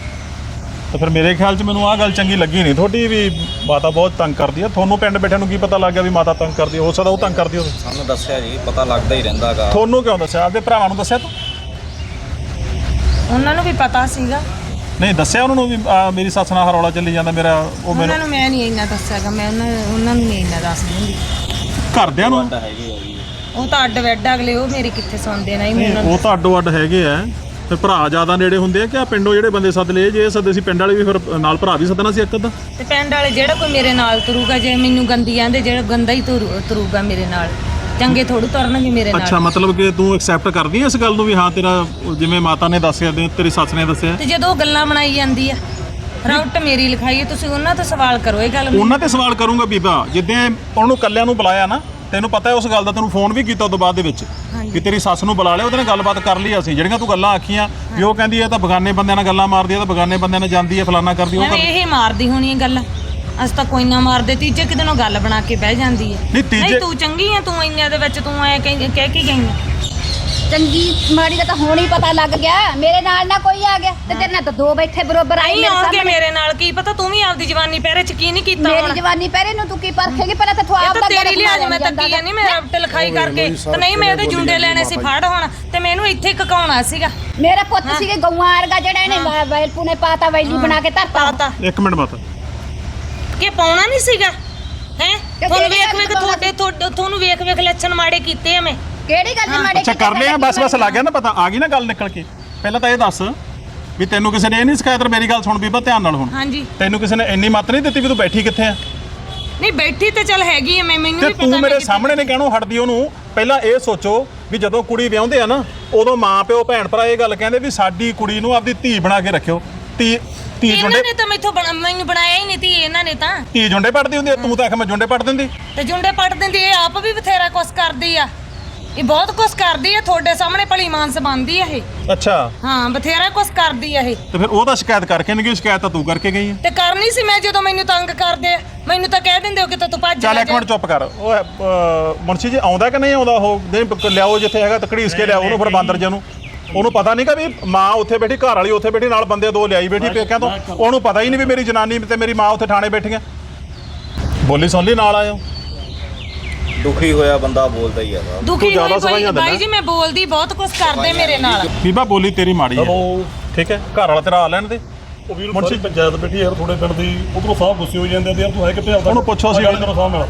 ਤਾਂ ਫਿਰ ਮੇਰੇ ਖਿਆਲ ਚ ਮੈਨੂੰ ਆਹ ਗੱਲ ਚੰਗੀ ਲੱਗੀ ਨਹੀਂ। ਤੁਹਾਡੀ ਵੀ ਮਾਤਾ ਬਹੁਤ ਤੰਗ ਕਰਦੀ ਆ। ਤੁਹਾਨੂੰ ਪਿੰਡ ਬੈਠਿਆਂ ਨੂੰ ਕੀ ਪਤਾ ਲੱਗ ਗਿਆ ਵੀ ਮਾਤਾ ਤੰਗ ਕਰਦੀ ਆ? ਹੋ ਸਕਦਾ ਉਹ ਤੰਗ ਕਰਦੀ ਹੋਵੇ। ਸਾਨੂੰ ਦੱਸਿਆ ਜੀ ਪਤਾ ਲੱਗਦਾ ਹੀ ਰਹਿੰਦਾਗਾ ਤੁਹਾਨੂੰ ਕਿਉਂ ਦੱਸਿਆ? ਆਪਦੇ ਭਰਾਵਾਂ ਨੂੰ ਦੱਸਿਆ ਤੂੰ? ਉਹਨਾਂ ਨੂੰ ਵੀ ਪਤਾ ਸੀਗਾ। ਨਹੀਂ ਦੱਸਿਆ ਉਹਨਾਂ ਨੂੰ ਵੀ ਆਹ ਮੇਰੀ ਸੱਸ ਨਾਲ ਹਰੌਲਾ ਚੱਲੀ ਜਾਂਦਾ ਮੇਰਾ ਉਹ ਉਹਨਾਂ ਮੈਨੂੰ ਨੂੰ ਮੈਂ ਨਹੀਂ ਇੰਨਾ ਦੱਸਿਆਗਾ ਮੈਂ ਉਹਨਾਂ ਉਹਨਾਂ ਨੂੰ ਨਹੀਂ ਇੰਨਾ ਦੱਸ ਦਿੰਦੀ। ਘਰਦਿਆਂ ਨੂੰ? ਹੈਗੀ ਉਹ ਤਾਂ ਅੱਡ ਵੈਡ ਅਗਲੇ ਉਹ ਮੇਰੀ ਕਿੱਥੇ ਸੁਣਦੇ ਨਹੀਂ ਨਹੀਂ ਮੈਨੂੰ ਉਹ ਤਾਂ ਅੱਡੋ ਅੱਡ ਹੈਗੇ ਆ। ਤੇ ਭਰਾ ਜ਼ਿਆਦਾ ਨੇੜੇ ਹੁੰਦੇ ਆ ਕਿ ਆ ਪਿੰਡੋਂ ਜਿਹੜੇ ਬੰਦੇ ਸੱਦ ਲਏ? ਜੇ ਇਹ ਸੱਦੇ ਸੀ ਪਿੰਡ ਵਾਲੇ ਵੀ ਫਿਰ ਨਾਲ ਭਰਾ ਵੀ ਸੱਦਣਾ ਸੀ ਇੱਕ ਅੱਧਾ? ਤੇ ਪਿੰਡ ਵਾਲੇ ਜਿਹੜਾ ਕੋਈ ਮੇਰੇ ਨਾਲ ਤੁਰੂਗਾ ਜੇ ਮੈਨੂੰ ਗੰਦੀ ਆਂਦੇ ਜਿਹੜਾ ਗੰਦਾ ਹੀ ਤੁਰੂ- ਤੁਰੂਗਾ ਮੇਰੇ ਨਾਲ। ਚੰਗੇ ਥੋੜੂ ਤੁਰਨਗੇ ਮੇਰੇ ਅੱਛਾ ਨਾਲ ਮਤਲਬ ਕਿ ਤੂੰ ਐਕਸੈਪਟ ਕਰਦੀ ਐ ਇਸ ਗੱਲ ਨੂੰ ਵੀ ਹਾਂ ਤੇਰਾ ਜਿਵੇਂ ਮਾਤਾ ਨੇ ਦੱਸਿਆ ਤੇ ਤੇਰੀ ਸੱਸ ਨੇ ਦੱਸਿਆ? ਤੇ ਜਦੋਂ ਉਹ ਗੱਲਾਂ ਬਣਾਈ ਜਾਂਦੀ ਆ ਰਾਊਟ ਮੇਰੀ ਲਿਖਾਈ ਹੈ ਤੁਸੀਂ ਉਹਨਾਂ ਤੋਂ ਸਵਾਲ ਕਰੋ ਇਹ ਗੱਲ ਉਹਨਾਂ ਤੇ ਸਵਾਲ ਕਰੂੰਗਾ ਬੀਬਾ ਜਿੱਦਾਂ ਉਹਨੂੰ ਕੱਲਿਆਂ ਨੂੰ ਬੁਲਾਇਆ ਨਾ ਤੈਨੂੰ ਪਤਾ ਹੈ ਉਸ ਗੱਲ ਦਾ ਤੈਨੂੰ ਫੋਨ ਵੀ ਕੀਤਾ ਉਦੋਂ ਬਾਅਦ ਦੇ ਵਿੱਚ ਕਿ ਤੇਰੀ ਸੱਸ ਨੂੰ ਬੁਲਾ ਲਿਆ ਉਹਦੇ ਨਾਲ ਗੱਲਬਾਤ ਕਰ ਲਈ ਅਸੀਂ ਜਿਹੜੀਆਂ ਤੂੰ ਗੱਲਾਂ ਆਖੀਆਂ ਵੀ ਉਹ ਕਹਿੰਦੀ ਹੈ ਤਾਂ ਬਗਾਨੇ ਬੰਦਿਆਂ ਨਾਲ ਗੱਲਾਂ ਮਾਰਦੀ ਹੈ ਤਾਂ ਬਗਾਨੇ ਬੰਦਿਆਂ ਨਾਲ ਜਾਂਦੀ ਹੈ ਫਲਾਨਾ ਕਰਦੀ ਉਹ ਐਵੇਂ ਕਰ ਇਹ ਮਾਰਦੀ ਹੋਣੀ ਹੈ ਗੱਲ ਅਸ ਤਾਂ ਕੋਈ ਨਾ ਮਾਰਦੇ ਤੀਜੇ ਕਿਤੇ ਨੂੰ ਗੱਲ ਬਣਾ ਕੇ ਬਹਿ ਜਾਂਦੀ ਹੈ। ਨਹੀਂ, ਤੀਜੇ- ਤੂੰ ਚੰਗੀ ਆ ਤੂੰ ਇੰਨਿਆਂ ਦੇ ਵਿੱਚ ਤੂੰ ਐ ਕਹਿ ਕਹਿ ਕੇ ਗਈ ਆ ਚੰਗੀ ਮਾੜੀ ਦਾ ਤਾਂ ਹੁਣ ਹੀ ਪਤਾ ਲੱਗ ਗਿਆ। ਮੇਰੇ ਨਾਲ ਨਾ ਕੋਈ ਆ ਗਿਆ ਤੇ ਤੇਰੇ ਨਾਲ ਤਾਂ ਦੋ ਬੈਠੇ ਬਰੋਬਰ ਆਈ ਮੇਰੇ ਆਉਣਗੇ ਸਾਹਮਣੇ। ਮੇਰੇ ਨਾਲ ਕੀ ਪਤਾ ਤੂੰ ਵੀ ਆਪਦੀ ਜਵਾਨੀ ਪਹਿਰੇ ਚ ਕੀ ਨਹੀਂ ਕੀਤਾ ਮੇਰੀ ਹੁਣ? ਜਵਾਨੀ ਪਹਿਰੇ ਨੂੰ ਤੂੰ ਕੀ ਪਰਖੇਗੀ? ਪਹਿਲਾਂ ਤਾਂ ਤੂੰ ਆਪ ਤਾਂ ਦਾ ਤੇਰੀ ਲਿਹਾਜ਼ ਮੈਂ ਤੱਕੀ ਗਾ। ਨਹੀਂ ਮੇਰਾ ਤੇ ਲਿਖਾਈ ਕਰਕੇ ਤੇ ਨਹੀਂ ਮੈਂ ਇਹਦੇ ਜੁੰਡੇ ਲੈਣੇ ਸੀ ਫੜ ਹੁਣ। ਤੇ ਮੈਨੂੰ ਇੱਥੇ ਕਕਾਉਣਾ ਸੀਗਾ। ਮੇਰਾ ਪੁੱਤ ਸੀਗੇ ਗਊਆਂ ਵਰਗਾ ਜਿਹੜਾ ਇਹਨੇ ਵੈਲਪੂ ਨੇ ਪਾਤਾ ਵੈਲੀ ਬਣਾ ਕੇ ਧਰਤਾ। ਪਾਤਾ। ਇੱਕ ਮਿੰਟ ਮਾਤਾ। ਕਿ ਪਾਉਣਾ ਨਹੀਂ ਸੀਗਾ? ਹੈ? ਤੁਹਾਨੂੰ ਵੇਖ ਵੇਖ ਤੋਂ ਤੁਹਾਡੇ ਤੁਹਾਡੇ- ਤੁਹਾਨੂੰ ਵੇਖ ਵੇਖ ਲੱਛਣ ਮਾੜੇ ਕੀਤੇ ਆ ਮੈਂ। ਕਿਹੜੀ ਗੱਲ ਦੇ ਮਾੜੇ ਅੱਛਾ ਕਰ ਲਿਆ ਬਸ ਬਸ ਲੱਗ ਗਿਆ ਨਾ ਪਤਾ। ਆ ਗਈ ਨਾ ਗੱਲ ਨਿਕਲ ਕੇ। ਪਹਿਲਾਂ ਤਾਂ ਇਹ ਦੱਸ ਵੀ ਤੈਨੂੰ ਕਿਸੇ ਨੇ ਇਹ ਨਹੀਂ ਸਿਖਾਇਆ ਤੇ ਮੇਰੀ ਗੱਲ ਸੁਣ ਬੀਬਾ ਧਿਆਨ ਨਾਲ ਹੁਣ। ਹਾਂਜੀ। ਤੈਨੂੰ ਕਿਸੇ ਨੇ ਇੰਨੀ ਮੱਤ ਨਹੀਂ ਦਿੱਤੀ ਵੀ ਤੂੰ ਬੈਠੀ ਕਿੱਥੇ ਆ? ਨਹੀਂ ਬੈਠੀ ਤੇ ਚੱਲ ਹੈਗੀ ਆ ਮੈਂ ਮੈਨੂੰ ਤੇ ਵੀ ਪਤਾ ਤੂੰ ਮੈਂ ਮੇਰੇ ਸਾਹਮਣੇ ਨੇ ਕਹਿਣੋਂ ਹਟਦੀ ਉਹਨੂੰ। ਪਹਿਲਾਂ ਇਹ ਸੋਚੋ ਵੀ ਜਦੋਂ ਕੁੜੀ ਵਿਆਹੁੰਦੇ ਆ ਨਾ ਉਦੋਂ ਮਾਂ ਪਿਓ ਭੈਣ ਭਰਾ ਇਹ ਗੱਲ ਕਹਿੰਦੇ ਵੀ ਸਾਡੀ ਕੁੜੀ ਨੂੰ ਆਪਦੀ ਧੀ ਬਣਾ ਕੇ ਰੱਖਿਓ। ਧੀ ਧੀ ਇਹਨਾਂ ਜੁੰਡੇ ਨੇ ਤਾਂ ਮੈਥੋਂ ਬਣਾ- ਮੈਨੂੰ ਬਣਾਇਆ ਹੀ ਨਹੀਂ ਤੀ ਇਹਨਾਂ ਨੇ ਤਾਂ। ਧੀ ਜੁੰਡੇ ਪੜਦੀ ਹੁੰਦੀ ਆ, ਤੂੰ ਤਾਂ ਆਖ ਮੈਂ ਜੁੰਡੇ ਪੜ ਦਿੰਦੀ। ਤੇ ਜੁੰਡੇ ਪੱਟ ਦਿੰਦੀ ਇਹ ਆਪ ਵੀ ਬਥੇਰਾ ਕੁਛ ਕਰਦੀ ਆ। ਇਹ ਬਹੁਤ ਕੁਛ ਕਰਦੀ ਆ ਤੁਹਾਡੇ ਸਾਹਮਣੇ ਭਲੀ ਮਾਨਸ ਬਣਦੀ ਆ ਇਹ। ਅੱਛਾ। ਹਾਂ ਬਥੇਰਾ ਕੁਛ ਕਰਦੀ ਆ ਇਹ। ਤੇ ਫਿਰ ਉਹ ਤਾਂ ਸ਼ਿਕਾਇਤ ਕਰਕੇ ਨਹੀਂ ਗਈ ਸ਼ਿਕਾਇਤ ਤਾਂ ਤੂੰ ਕਰਕੇ ਗਈ ਆ। ਤੇ ਕਰਨੀ ਸੀ ਮੈਂ ਜਦੋਂ ਮੈਨੂੰ ਤੰਗ ਕਰਦੇ ਆ। ਮੈਨੂੰ ਤਾਂ ਕਹਿ ਦਿੰਦੇ ਹੋ ਕਿ ਤੂੰ ਭੱਜ ਚੱਲ ਇੱਕ ਮਿੰਟ ਚੁੱਪ ਕਰ। ਉਹ ਅਹ, ਮੁਨਸ਼ੀ ਜੀ ਆਉਂਦਾ ਕਿ ਨਹੀਂ ਆਉਂਦਾ ਉਹ? ਨਹੀਂ ਲਿਆਓ ਜਿੱਥੇ ਹੈਗਾ ਤਕੜੀਸ ਕੇ ਲਿਆਓ ਉਹਨੂੰ ਫਿਰ ਬਾਂਦਰ ਜੀ ਨੂੰ। ਉਹਨੂੰ ਪਤਾ ਨਹੀਂਗਾ ਵੀ ਮਾਂ ਉੱਥੇ ਬੈਠੀ ਘਰ ਵਾਲੀ ਉੱਥੇ ਬੈਠੀ ਨਾਲ ਬੰਦੇ ਦੋ ਲਿਆਈ ਬੈਠੀ ਪੇਕਿਆਂ ਤੋਂ ਉਹਨੂੰ ਪਤਾ ਹੀ ਨਹੀਂ ਵੀ ਮੇਰੀ ਜਨਾਨੀ ਤੇ ਮੇਰੀ ਮਾਂ ਉੱਥੇ ਥਾਣੇ ਬੈਠੀਆਂ। ਬੋਲੀ ਸੁਣ ਲਈ ਨਾਲ ਆਇਓ। ਦੁਖੀ ਹੋਇਆ ਬੰਦਾ ਬੋਲਦਾ ਹੀ ਆ ਵਾ। ਦੁਖੀ ਜ਼ਿਆਦਾ ਹੋਈ ਸਮਝ ਬਾਈ। ਜੀ ਮੈਂ ਬੋਲਦੀ ਬਹੁਤ ਕੁਛ ਕਰਦੇ ਮੇਰੇ ਨਾਲ। ਬੀਬਾ ਬੋਲੀ ਤੇਰੀ ਮਾੜੀ ਹੈ। ਚਲੋ ਠੀਕ ਹੈ। ਘਰ ਵਾਲਾ ਤੇਰਾ ਆ ਲੈਣ ਦੇ। ਉਹ ਵੀਰ ਮੁਨਸ਼ੀ- ਪੰਚਾਇਤ ਬੈਠੀ ਯਾਰ ਥੋੜੇ ਪਿੰਡ ਦੀ। ਉਧਰੋਂ ਸਾਹਿਬ ਗੁੱਸੇ ਹੋ ਜਾਂਦੇ ਆ ਤੇ ਯਾਰ ਤੂੰ ਹੈ ਕਿੱਥੇ ਆਪਦਾ ਉਹਨੂੰ ਪੁੱਛੋ ਅਸੀਂ ਗੱਲ ਕਰੋ ਸਾਹਿਬ ਨਾਲ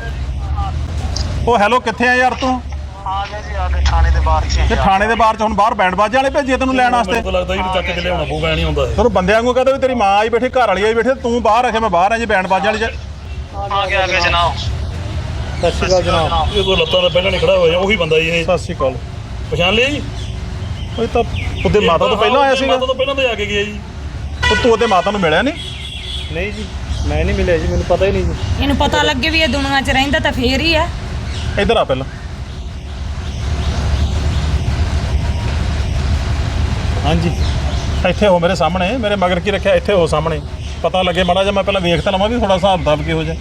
ਉਹ ਹੈਲੋ ਕਿੱਥੇ ਆ ਯਾਰ ਤੂੰ? ਆ ਗਏ ਜੀ ਆ ਗਏ ਥਾਣੇ ਦੇ ਬਾਹਰ ਹੀ ਤੇ ਥਾਣੇ ਦੇ ਬਾਹਰ ਚ ਹੁਣ ਬਾਹਰ ਬੈਂਡ ਬਾਜੇ ਵਾਲੇ ਭੇਜੇ ਤੈਨੂੰ ਲੈਣ ਵਾਸਤੇ? ਮੈਨੂੰ ਤਾਂ ਲੱਗਦਾ ਇਹਨੂੰ ਚੱਕ ਕੇ ਲਿਆਉਣਾ ਪਊਗਾ ਨਹੀਂ ਹੁੰਦਾ ਇਹ। ਤੈਨੂੰ ਬੰਦਿਆਂ ਵਾਂਗੂ ਕਹਦਾ ਵੀ ਤੇਰੀ ਮਾਂ ਆਈ ਬੈਠੀ ਘਰ ਵਾਲੀ ਆਈ ਬੈਠੀ ਤੂੰ ਬਾਹਰ ਆ ਕੇ ਮੈਂ ਬਾਹਰ ਆ ਜੀ ਬੈਂਡ ਬਾਜੇ ਵਾਲੀ ਚ ਆ ਗਿਆ ਆ ਗਿਆ ਜਨਾਬ। ਸਤਿ ਸ਼੍ਰੀ ਅਕਾਲ ਜਨਾਬ। ਇਹ ਤਾਂ ਲੱਤਾਂ ਦਾ ਪਹਿਲਾਂ ਨਹੀਂ ਖੜਾ ਹੋਇਆ ਉਹੀ ਬੰਦਾ ਹੀ ਇਹ। ਸਤਿ ਸ਼੍ਰੀ ਅਕਾਲ। ਪਛਾਣ ਲਿਆ ਜੀ ਉਹ ਤਾਂ ਉਹਦੇ ਮਾਤਾ ਤੋਂ ਪਹਿਲਾਂ ਆਇਆ ਸੀਗਾ। ਮਾਤਾ ਤੋਂ ਪਹਿਲਾਂ ਤੇ ਆ ਕੇ ਗਿਆ ਜੀ। ਉਹ ਤੂੰ ਉਹਦੇ ਮਾਤਾ ਨੂੰ ਮਿਲਿਆ ਨਹੀਂ? ਨਹੀਂ ਜੀ ਮੈਂ ਨਹੀਂ ਮਿਲਿਆ ਜੀ ਮੈਨੂੰ ਪਤਾ ਹੀ ਨਹੀਂ ਜੀ। ਇਹਨੂੰ ਪਤਾ ਲੱਗੇ ਵੀ ਇਹ ਦੁਨੀਆ 'ਚ ਰਹਿੰਦਾ ਤਾਂ ਫੇਰ ਹੀ ਆ। ਇੱਧਰ ਆ ਪਹਿਲਾਂ। ਹਾਂਜੀ। ਇੱਥੇ ਹੋ ਮੇਰੇ ਸਾਹਮਣੇ ਮੇਰੇ ਮਗਰ ਕੀ ਰੱਖਿਆ? ਇੱਥੇ ਹੋ ਸਾਹਮਣੇ। ਪਤਾ ਲੱਗੇ ਮਾੜਾ ਜਿਹਾ ਮੈਂ ਪਹਿਲਾਂ ਵੇਖ ਤਾਂ ਲਵਾਂ ਵੀ ਥੋੜਾ ਹਿਸਾਬ ਕਿਤਾਬ ਕਿਹੋ ਜਿਹਾ।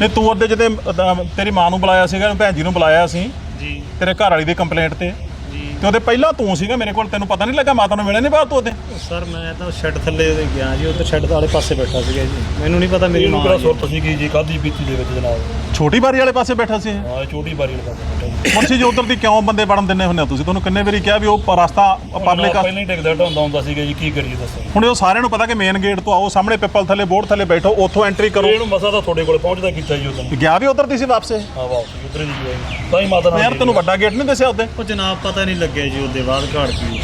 ਨਹੀਂ ਤੂੰ ਜਿਹਦੇ ਅਹ, ਤੇਰੀ ਮਾਂ ਨੂੰ ਬੁਲਾਇਆ ਸੀਗਾ ਭੈਣ ਜੀ ਨੂੰ ਬੁਲਾਇਆ ਸੀ। ਜੀ। ਤੇਰੇ ਘਰ ਵਾਲੀ ਦੀ ਕੰਪਲੇਂਟ ਤੇ। ਜੀ। ਤੇ ਉਹਦੇ ਪਹਿਲਾਂ ਤੂੰ ਸੀਗਾ ਮੇਰੇ ਕੋਲ ਤੈਨੂੰ ਪਤਾ ਨਹੀਂ ਲੱਗਾ ਮਾਤਾ ਨੂੰ ਮਿਲਿਆ ਨਹੀਂ ਬਾਹਰ ਤੂੰ ਉਹਦੇ ਸਰ ਮੈਂ ਤਾਂ ਸ਼ੈੱਡ ਥੱਲੇ ਉਹਦੇ ਗਿਆ ਜੀ ਉੱਧਰ ਸ਼ੈੱਡ ਵਾਲੇ ਪਾਸੇ ਬੈਠਾ ਸੀਗਾ ਜੀ। ਮੈਨੂੰ ਨਹੀਂ ਪਤਾ ਮੇਰੀ ਮਾਂ ਕਿਹੜਾ। ਸੁਰਤ ਸੀਗੀ ਜੀ ਕਾਦੀ ਬੀਤੀ ਦੇ ਵਿੱਚ ਜਨਾਬ? ਛੋਟੀ ਬਾਰੀ ਵਾਲੇ ਪਾਸੇ ਬੈਠਾ ਸੀ ਇਹ। ਹਾਂ ਇਹ ਛੋਟੀ ਬਾਰੀ ਵਾਲਾ ਪਾਸੇ ਬੈਠਾ ਮੁਨਸ਼ੀ ਜੀ ਉਧਰ ਦੀ ਕਿਉਂ ਬੰਦੇ ਵੜਨ ਦਿੰਦੇ ਹੁੰਦੇ ਹੋ ਤੁਸੀਂ? ਤੁਹਾਨੂੰ ਕਿੰਨੇ ਵਾਰੀ ਕਿਹਾ ਵੀ ਉਹ ਰਸਤਾ ਪਬਲਿਕ ਪਹਿਲਾਂ ਹੀ ਟਿਕਦਾ ਢਾਉਂਦਾ ਹੁੰਦਾ ਸੀਗਾ ਜੀ ਕੀ ਕਰੀਏ ਦੱਸੋ? ਹੁਣ ਉਹ ਸਾਰਿਆਂ ਨੂੰ ਪਤਾ ਕਿ ਮੇਨ ਗੇਟ ਤੋਂ ਆਓ ਸਾਹਮਣੇ ਪਿੱਪਲ ਥੱਲੇ ਬੋਰਡ ਥੱਲੇ ਬੈਠੋ ਉੱਥੋਂ ਐਂਟਰੀ ਕਰੋ। ਇਹਨੂੰ ਮਸਾ ਤਾਂ ਤੁਹਾਡੇ ਕੋਲ ਪਹੁੰਚਦਾ ਕੀਤਾ ਜੀ ਉਦੋਂ ਗਿਆ ਵੀ ਉਧਰ ਦੀ ਸੀ ਵਾਪਸ? ਹਾਂ ਵਾਪਸ ਉਧਰ ਜੀ ਗਏ ਤਾਂ ਹੀ ਮਾਤਾ ਨਾਲ ਯਾਰ ਤੈਨੂੰ ਵੱਡਾ ਗੇਟ ਨਹੀਂ ਦੱਸਿਆ ਉਹਦੇ ਉਹ ਜਨਾਬ ਪਤਾ ਨਹੀਂ ਲੱਗਿਆ ਜੀ ਉਹਦੇ ਬਾਅਦ ਘਾੜ ਕੀ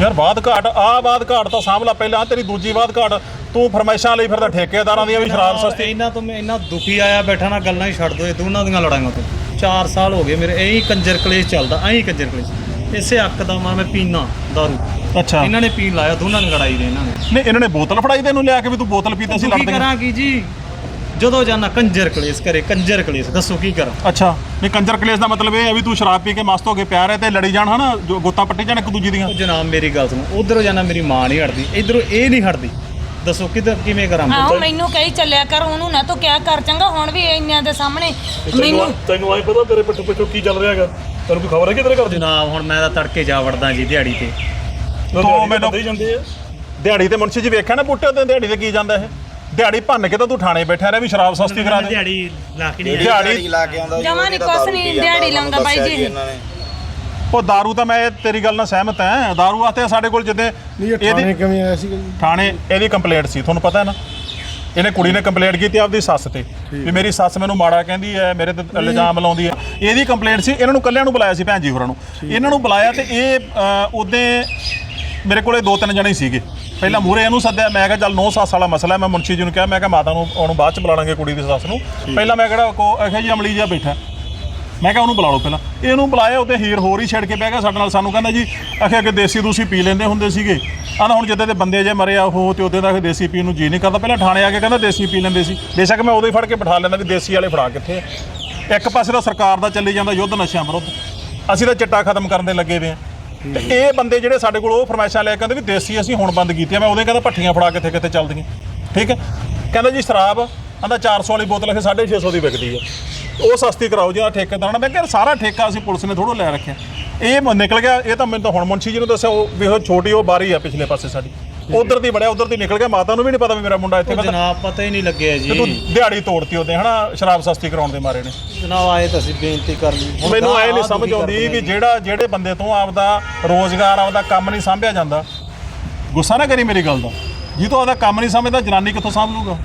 ਯਾਰ ਬਾਦ ਘਾਟ ਆ ਬਾਦ ਘਾਟ ਤਾਂ ਸਾਂਭਲਾ ਪਹਿਲਾਂ ਤੇਰੀ ਦੂਜੀ ਬਾਦ ਘਾਟ। ਤੂੰ ਫਰਮਾਇਸ਼ਾਂ ਲਈ ਫਿਰਦਾ ਠੇਕੇਦਾਰਾਂ ਦੀਆਂ ਵੀ ਸ਼ਰਾਬ ਸਸਤੀ। ਇਹਨਾਂ ਤੋਂ ਮੈਂ ਇੰਨਾ ਦੁਖੀ ਆਇਆ ਬੈਠਾ ਨਾ ਗੱਲਾਂ ਹੀ ਛੱਡ ਦੋ ਇਹ ਦੋਨਾਂ ਦੀਆਂ ਲੜਾਈਆਂ ਤੋਂ 4 ਸਾਲ ਹੋ ਗਏ ਮੇਰੇ ਐਂ ਕੰਜਰ ਕਲੇਸ਼ ਚੱਲਦਾ ਐਂ ਕੰਜਰ ਕਲੇਸ਼। ਇਸੇ ਅੱਕ ਦਾ ਮਾਂ ਮੈਂ ਪੀਣਾ ਦਾਰੂ। ਅੱਛਾ। ਇਹਨਾਂ ਨੇ ਪੀਣ ਲਾਇਆ ਦੋਨਾਂ ਨੇ ਲੜਾਈ ਦੇ ਇਹਨਾਂ ਨੇ। ਨਹੀਂ ਇਹਨਾਂ ਨੇ ਬੋਤਲ ਫੜਾਈ ਤੈਨੂੰ ਲਿਆ ਕੇ ਵੀ ਤੂੰ ਬੋਤਲ ਪੀਤਾ ਸੀ ਕੀ ਲੜਦੇ ਕਰਾਂ ਕੀ ਜੀ? ਜਦੋਂ ਜਾਣਾ ਕੰਜਰ ਕਲੇਸ਼ ਕਰੇ ਕੰਜਰ ਕਲੇਸ਼ ਦੱਸੋ ਕੀ ਕਰਾਂ? ਅੱਛਾ ਨਹੀਂ ਕੰਜਰ ਕਲੇਸ਼ ਦਾ ਮਤਲਬ ਇਹ ਹੈ ਵੀ ਤੂੰ ਸ਼ਰਾਬ ਪੀ ਕੇ ਮਸਤ ਹੋ ਕੇ ਪਿਆ ਰਹੇ ਤੇ ਲੜੀ ਜਾਣ ਹਨਾ? ਜੋ ਗੋਤਾ ਪੱਟੀ ਜਾਣ ਇੱਕ ਦੂਜੀ ਦੀਆਂ। ਉਹ ਜਨਾਬ ਮੇਰੀ ਗੱਲ ਸੁਣੋ ਉਧਰੋਂ ਜਾਣਾ ਮੇਰੀ ਮਾਂ ਨਹੀਂ ਹਟਦੀ ਇਧਰੋਂ ਇਹ ਨਹੀਂ ਹਟਦੀ। ਦੱਸੋ ਕਿਧਰ ਕਿਵੇਂ ਕਰਾਂ ਮੈਂ? ਆਹੋ ਮੈਨੂੰ ਕਹੀ ਚੱਲਿਆ ਕਰ ਉਹਨੂੰ ਨਾ ਤੂੰ ਕਿਆ ਕਰ ਚੰਗਾ ਹੁਣ ਵੀ ਇੰਨਿਆਂ ਦੇ ਸਾਹਮਣੇ। ਮੈਨੂੰ ਤੈਨੂੰ ਤੈਨੂੰ ਆਈ ਪਤਾ ਤੇਰੇ ਪਿੱਛੇ ਪਿੱਛੇ ਕੀ ਚੱਲ ਰਿਹਾ ਹੈਗਾ? ਤੈਨੂੰ ਕੋਈ ਖਬਰ ਹੈ ਕਿ ਤੇਰੇ ਘਰ ਦੇ? ਜਨਾਬ ਹੁਣ ਮੈਂ ਤਾਂ ਤੜਕੇ ਜਾ ਵੜਦਾ ਜੀ ਦਿਹਾੜੀ ਤੇ। ਤੂੰ ਮੈਨੂੰ- ਦੇ ਜਾਂਦੇ ਆ। ਦਿਹਾੜੀ ਤੇ ਮੁਨਸ਼ੀ ਜੀ ਵੇਖਿਆ ਨਾ ਬੁੱਟੇ ਤੇ ਦਿਹਾੜੀ ਤੇ ਕੀ ਜਾਂਦਾ ਇਹ? ਦਿਹਾੜੀ ਭੰਨ ਕੇ ਤਾਂ ਤੂੰ ਥਾਣੇ ਬੈਠਾ ਰਿਹਾ ਵੀ ਸ਼ਰਾਬ ਸਸਤੀ ਕਰਾ ਦੇ। ਦਿਹਾੜੀ ਲਾ ਕੇ ਨਹੀਂ ਦਿਹਾੜੀ- ਲਾ ਕੇ ਆਉਂਦਾ ਜੀ, ਜਮਾਂ ਉਹਦੀ ਨੀ ਤਾਂ ਕੁਛ ਦਾਰੂ ਨੀ ਪੀ ਜਾਂਦਾ, ਦਿਹਾੜੀ ਲਾਉਂਦਾ ਬਾਈ ਦੱਸਿਆ ਜੀ। ਇਹਨਾਂ ਨੇ। ਉਹ दारू ਤਾਂ ਮੈਂ ਤੇਰੀ ਗੱਲ ਨਾਲ ਸਹਿਮਤ ਹਾਂ दारू ਵਾਸਤੇ ਸਾਡੇ ਕੋਲ ਜਿੱਦੇ ਨਹੀਂ ਇਹ ਥਾਣੇ ਕਿਵੇਂ ਆਇਆ ਸੀਗਾ ਜੀ ਥਾਣੇ ਇਹਦੀ ਕੰਪਲੇਂਟ ਸੀ ਤੁਹਾਨੂੰ ਪਤਾ ਹੈ ਨਾ ਇਹਨੇ ਕੁੜੀ ਨੇ ਕੰਪਲੇਂਟ ਕੀਤੀ ਆਪਦੀ ਸੱਸ ਤੇ ਵੀ ਮੇਰੀ ਸੱਸ ਮੈਨੂੰ ਮਾੜਾ ਕਹਿੰਦੀ ਹੈ ਮੇਰੇ ਤੇ ਇਲਜ਼ਾਮ ਲਾਉਂਦੀ ਹੈ ਇਹਦੀ ਕੰਪਲੇਂਟ ਸੀ ਇਹਨਾਂ ਨੂੰ ਕੱਲਿਆਂ ਨੂੰ ਬੁਲਾਇਆ ਸੀ ਭੈਣ ਜੀ ਹੋਰਾਂ ਨੂੰ ਇਹਨਾਂ ਨੂੰ ਬੁਲਾਇਆ ਤੇ ਇਹ ਉਹਦੇ ਮੇਰੇ ਕੋਲੇ ਦੋ ਤਿੰਨ ਜਣੇ ਹੀ ਸੀਗੇ ਪਹਿਲਾਂ ਮੂਰੇ ਇਹਨੂੰ ਸੱਦਿਆ ਮੈਂ ਕਿਹਾ ਚੱਲ ਨੌ ਸੱਸ ਵਾਲਾ ਮਸਲਾ ਹੈ ਮੈਂ ਮੁਨਸ਼ੀ ਜੀ ਨੂੰ ਕਿਹਾ ਮੈਂ ਕਿਹਾ ਮਾਤਾ ਨੂੰ ਉਹਨੂੰ ਬਾਅਦ ਚ ਬੁਲਾ ਲਾਂਗੇ ਕੁੜੀ ਦੀ ਸੱਸ ਨੂੰ ਪਹਿਲਾਂ ਮੈਂ ਕਿਹੜਾ ਕੋ ਆਖਿਆ ਜੀ ਅਮਲੀ ਜਿਹਾ ਬੈਠਾ ਮੈਂ ਕਿਹਾ ਉਹਨੂੰ ਬੁਲਾ ਲਓ ਪਹਿਲਾਂ। ਇਹਨੂੰ ਬੁਲਾਇਆ ਉਹਦੇ ਹੀਰ ਹੋਰ ਹੀ ਛੱਡ ਕੇ ਬਹਿ ਗਿਆ ਸਾਡੇ ਨਾਲ। ਸਾਨੂੰ ਕਹਿੰਦਾ ਜੀ ਅਖੇ ਅੱਗੇ ਦੇਸੀ ਦੂਸੀ ਪੀ ਲੈਂਦੇ ਹੁੰਦੇ ਸੀਗੇ। ਆਂਦਾ ਹੁਣ ਜਿੱਦਾਂ ਦੇ ਬੰਦੇ ਜੇ ਮਰੇ ਆ ਉਹ ਤੇ ਉਹਦੇ ਦਾ ਅਖੇ ਦੇਸੀ ਪੀਣ ਨੂੰ ਜੀ ਨਹੀਂ ਕਰਦਾ। ਪਹਿਲਾਂ ਥਾਣੇ ਆ ਕੇ ਕਹਿੰਦਾ ਦੇਸੀ ਪੀ ਲੈਂਦੇ ਸੀ। ਬੇਸ਼ੱਕ ਮੈਂ ਹੀ ਫੜ ਕੇ ਬਿਠਾ ਲੈਂਦਾ ਵੀ ਦੇਸੀ ਵਾਲੇ ਫੜਾ ਕਿੱਥੇ ਆ। ਇੱਕ ਪਾਸੇ ਤਾਂ ਸਰਕਾਰ ਦਾ ਚੱਲੀ ਜਾਂਦਾ ਯੁੱਧ ਨਸ਼ਿਆਂ ਵਿਰੁੱਧ। ਅਸੀਂ ਤਾਂ ਚਿੱਟਾ ਖਤਮ ਕਰਨ ਦੇ ਲੱਗੇ ਵੇ ਆ। ਤੇ ਇਹ ਬੰਦੇ ਜਿਹੜੇ ਸਾਡੇ ਕੋਲ ਉਹ ਫਰਮਾਇਸ਼ਾਂ ਲੈ ਕੇ ਕਹਿੰਦੇ ਵੀ ਦੇਸੀ ਅਸੀਂ ਹੁਣ ਬੰਦ ਕੀਤੀਆਂ। ਮੈਂ ਉਹਦੇ ਕਹਿੰਦਾ ਪੱਠੀਆਂ ਫੜਾ ਕਿੱਥੇ ਕਿੱਥੇ ਚੱਲਦੀਆਂ। ਠੀਕ ਹੈ? ਕਹਿੰਦਾ ਜੀ ਸ਼ਰਾਬ ਆਂਦਾ 400 ਵਾਲੀ ਬੋਤਲ ਅਖੇ 650 ਦੀ ਵਿਕਦੀ ਆ। ਉਹ ਸਸਤੀ ਕਰਾਓ ਜਿਹੜਾ ਠੇਕੇਦਾਰ ਨੇ। ਮੈਂ ਕਿਹਾ ਸਾਰਾ ਠੇਕਾ ਅਸੀਂ ਪੁਲਿਸ ਨੇ ਥੋੜੋ ਲੈ ਰੱਖਿਆ। ਇਹ ਮ- ਨਿਕਲ ਗਿਆ ਇਹ ਤਾਂ ਮੈਨੂੰ ਤਾਂ ਹੁਣ ਮੁੰਸ਼ੀ ਜੀ ਨੂੰ ਦੱਸਿਆ ਉਹ ਵੀ ਉਹ ਛੋਟੀ ਉਹ ਬਾਰੀ ਆ ਪਿਛਲੇ ਪਾਸੇ ਸਾਡੀ। ਉਧਰ ਦੀ ਬੜਿਆ ਉਧਰ ਦੀ ਨਿਕਲ ਗਿਆ। ਮਾਤਾ ਨੂੰ ਵੀ ਨਹੀਂ ਪਤਾ ਵੀ ਮੇਰਾ ਮੁੰਡਾ ਇੱਥੇ ਉਹ ਪਤਾ ਜਨਾਬ ਪਤਾ ਹੀ ਨਹੀਂ ਲੱਗਿਆ ਤੂੰ ਜੀ ਦਿਹਾੜੀ ਤੋੜਤੀ ਉਹਦੇ ਹਨਾ? ਸ਼ਰਾਬ ਸਸਤੀ ਕਰਾਉਣ ਦੇ ਮਾਰੇ ਨੇ। ਜਨਾਬ ਆਏ ਤਾਂ ਅਸੀਂ ਬੇਨਤੀ ਕਰ ਲਈ। ਹੁਣ ਮੈਨੂੰ ਐ ਨਹੀਂ ਸਮਝ ਦੁਖੀ ਆਉਂਦੀ ਵੀ। ਜਿਹੜਾ ਜਿਹੜੇ ਬੰਦੇ ਤੋਂ ਆਪਦਾ ਰੋਜ਼ਗਾਰ ਆਪਦਾ ਕੰਮ ਨਹੀਂ ਸੰਭਿਆ ਜਾਂਦਾ ਗੁੱਸਾ ਨਾ ਕਰੀ ਮੇਰੀ ਗੱਲ ਦਾ। ਜੀ ਤੋਂ ਆਪਦਾ ਕੰਮ ਨਹੀਂ ਸਮਝਦਾ ਜਨਾਨੀ ਕਿੱਥੋਂ ਸੰਭ ਲੂਗਾ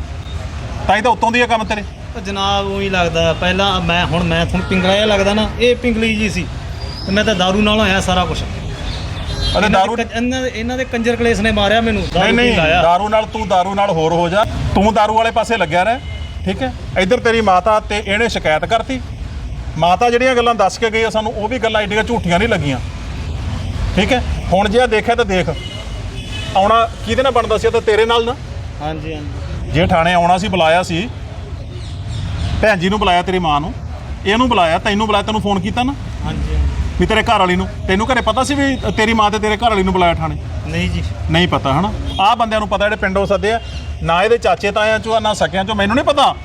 ਤਾਂ ਹੀ ਤਾਂ ਉੱਤੋਂ ਦੀ ਆ ਕੰਮ ਤੇਰੇ। ਉਹ ਜਨਾਬ ਉਹੀ ਲੱਗਦਾ। ਪਹਿਲਾਂ ਮੈਂ ਹੁਣ ਮੈਂ ਤੁਹਾਨੂੰ ਪਿੰਗਲਾ ਜਿਹਾ ਲੱਗਦਾ ਨਾ ਇਹ ਪਿੰਗਲੀ ਜੀ ਸੀ। ਤੇ ਮੈਂ ਤਾਂ दारू ਨਾਲ ਹੋਇਆ ਸਾਰਾ ਕੁਝ ਅਤੇ ਦਾਰੂ ਇਹਨਾਂ ਦੇ ਇਹਨਾਂ ਦੇ ਕੰਜਰ ਕਲੇਸ਼ ਨੇ ਮਾਰਿਆ ਮੈਨੂੰ। ਨਹੀਂ ਨਹੀਂ ਦਾਰੂ ਨਾਲ ਤੂੰ ਦਾਰੂ ਨਾਲ ਹੋਰ ਹੋ ਜਾ। ਤੂੰ ਦਾਰੂ ਵਾਲੇ ਪਾਸੇ ਲੱਗਿਆ ਰਹਿ। ਠੀਕ ਹੈ? ਇੱਧਰ ਤੇਰੀ ਮਾਤਾ ਤੇ ਇਹਨੇ ਸ਼ਿਕਾਇਤ ਕਰਤੀ। ਮਾਤਾ ਜਿਹੜੀਆਂ ਗੱਲਾਂ ਦੱਸ ਕੇ ਗਈ ਆ ਸਾਨੂੰ ਉਹ ਵੀ ਗੱਲਾਂ ਏਡੀਆਂ ਝੂਠੀਆਂ ਨਹੀਂ ਲੱਗੀਆਂ। ਠੀਕ ਹੈ? ਹੁਣ ਜੇ ਆ ਦੇਖਿਆ ਤਾਂ ਦੇਖ। ਆਉਣਾ ਕਿਹਦੇ ਨਾਲ ਬਣਦਾ ਸੀ? ਤਾਂ ਤੇਰੇ ਨਾਲ ਨਾ। ਹਾਂਜੀ ਹਾਂਜੀ। ਜੇ ਥਾਣੇ ਆਉਣਾ ਸੀ ਬੁਲਾਇਆ ਸੀ। ਭੈਣ ਜੀ ਨੂੰ ਬੁਲਾਇਆ ਤੇਰੀ ਮਾਂ ਨੂੰ। ਇਹਨੂੰ ਬੁਲਾਇਆ ਤੈਨੂੰ ਬੁਲਾਇਆ ਤੈਨੂੰ ਫੋਨ ਕੀਤਾ ਨਾ? ਹਾਂਜੀ। ਵੀ ਤੇਰੇ ਘਰ ਵਾਲੀ ਨੂੰ। ਤੈਨੂੰ ਘਰੇ ਪਤਾ ਸੀ ਵੀ ਤੇਰੀ ਮਾਂ ਤੇ ਤੇਰੇ ਘਰ ਵਾਲੀ ਨੂੰ ਬੁਲਾਇਆ ਥਾਣੇ ਨਹੀਂ ਜੀ। ਨਹੀਂ ਪਤਾ ਹਨਾ? ਆਹ ਬੰਦਿਆਂ ਨੂੰ ਪਤਾ ਜਿਹੜੇ ਪਿੰਡੋਂ ਸੱਦੇ ਆ। ਨਾ ਇਹਦੇ ਚਾਚੇ ਤਾਇਆਂ ਚੋਂ ਆ ਨਾ ਸਕਿਆਂ ਚੋਂ। ਮੈਨੂੰ ਨਹੀਂ ਪਤਾ।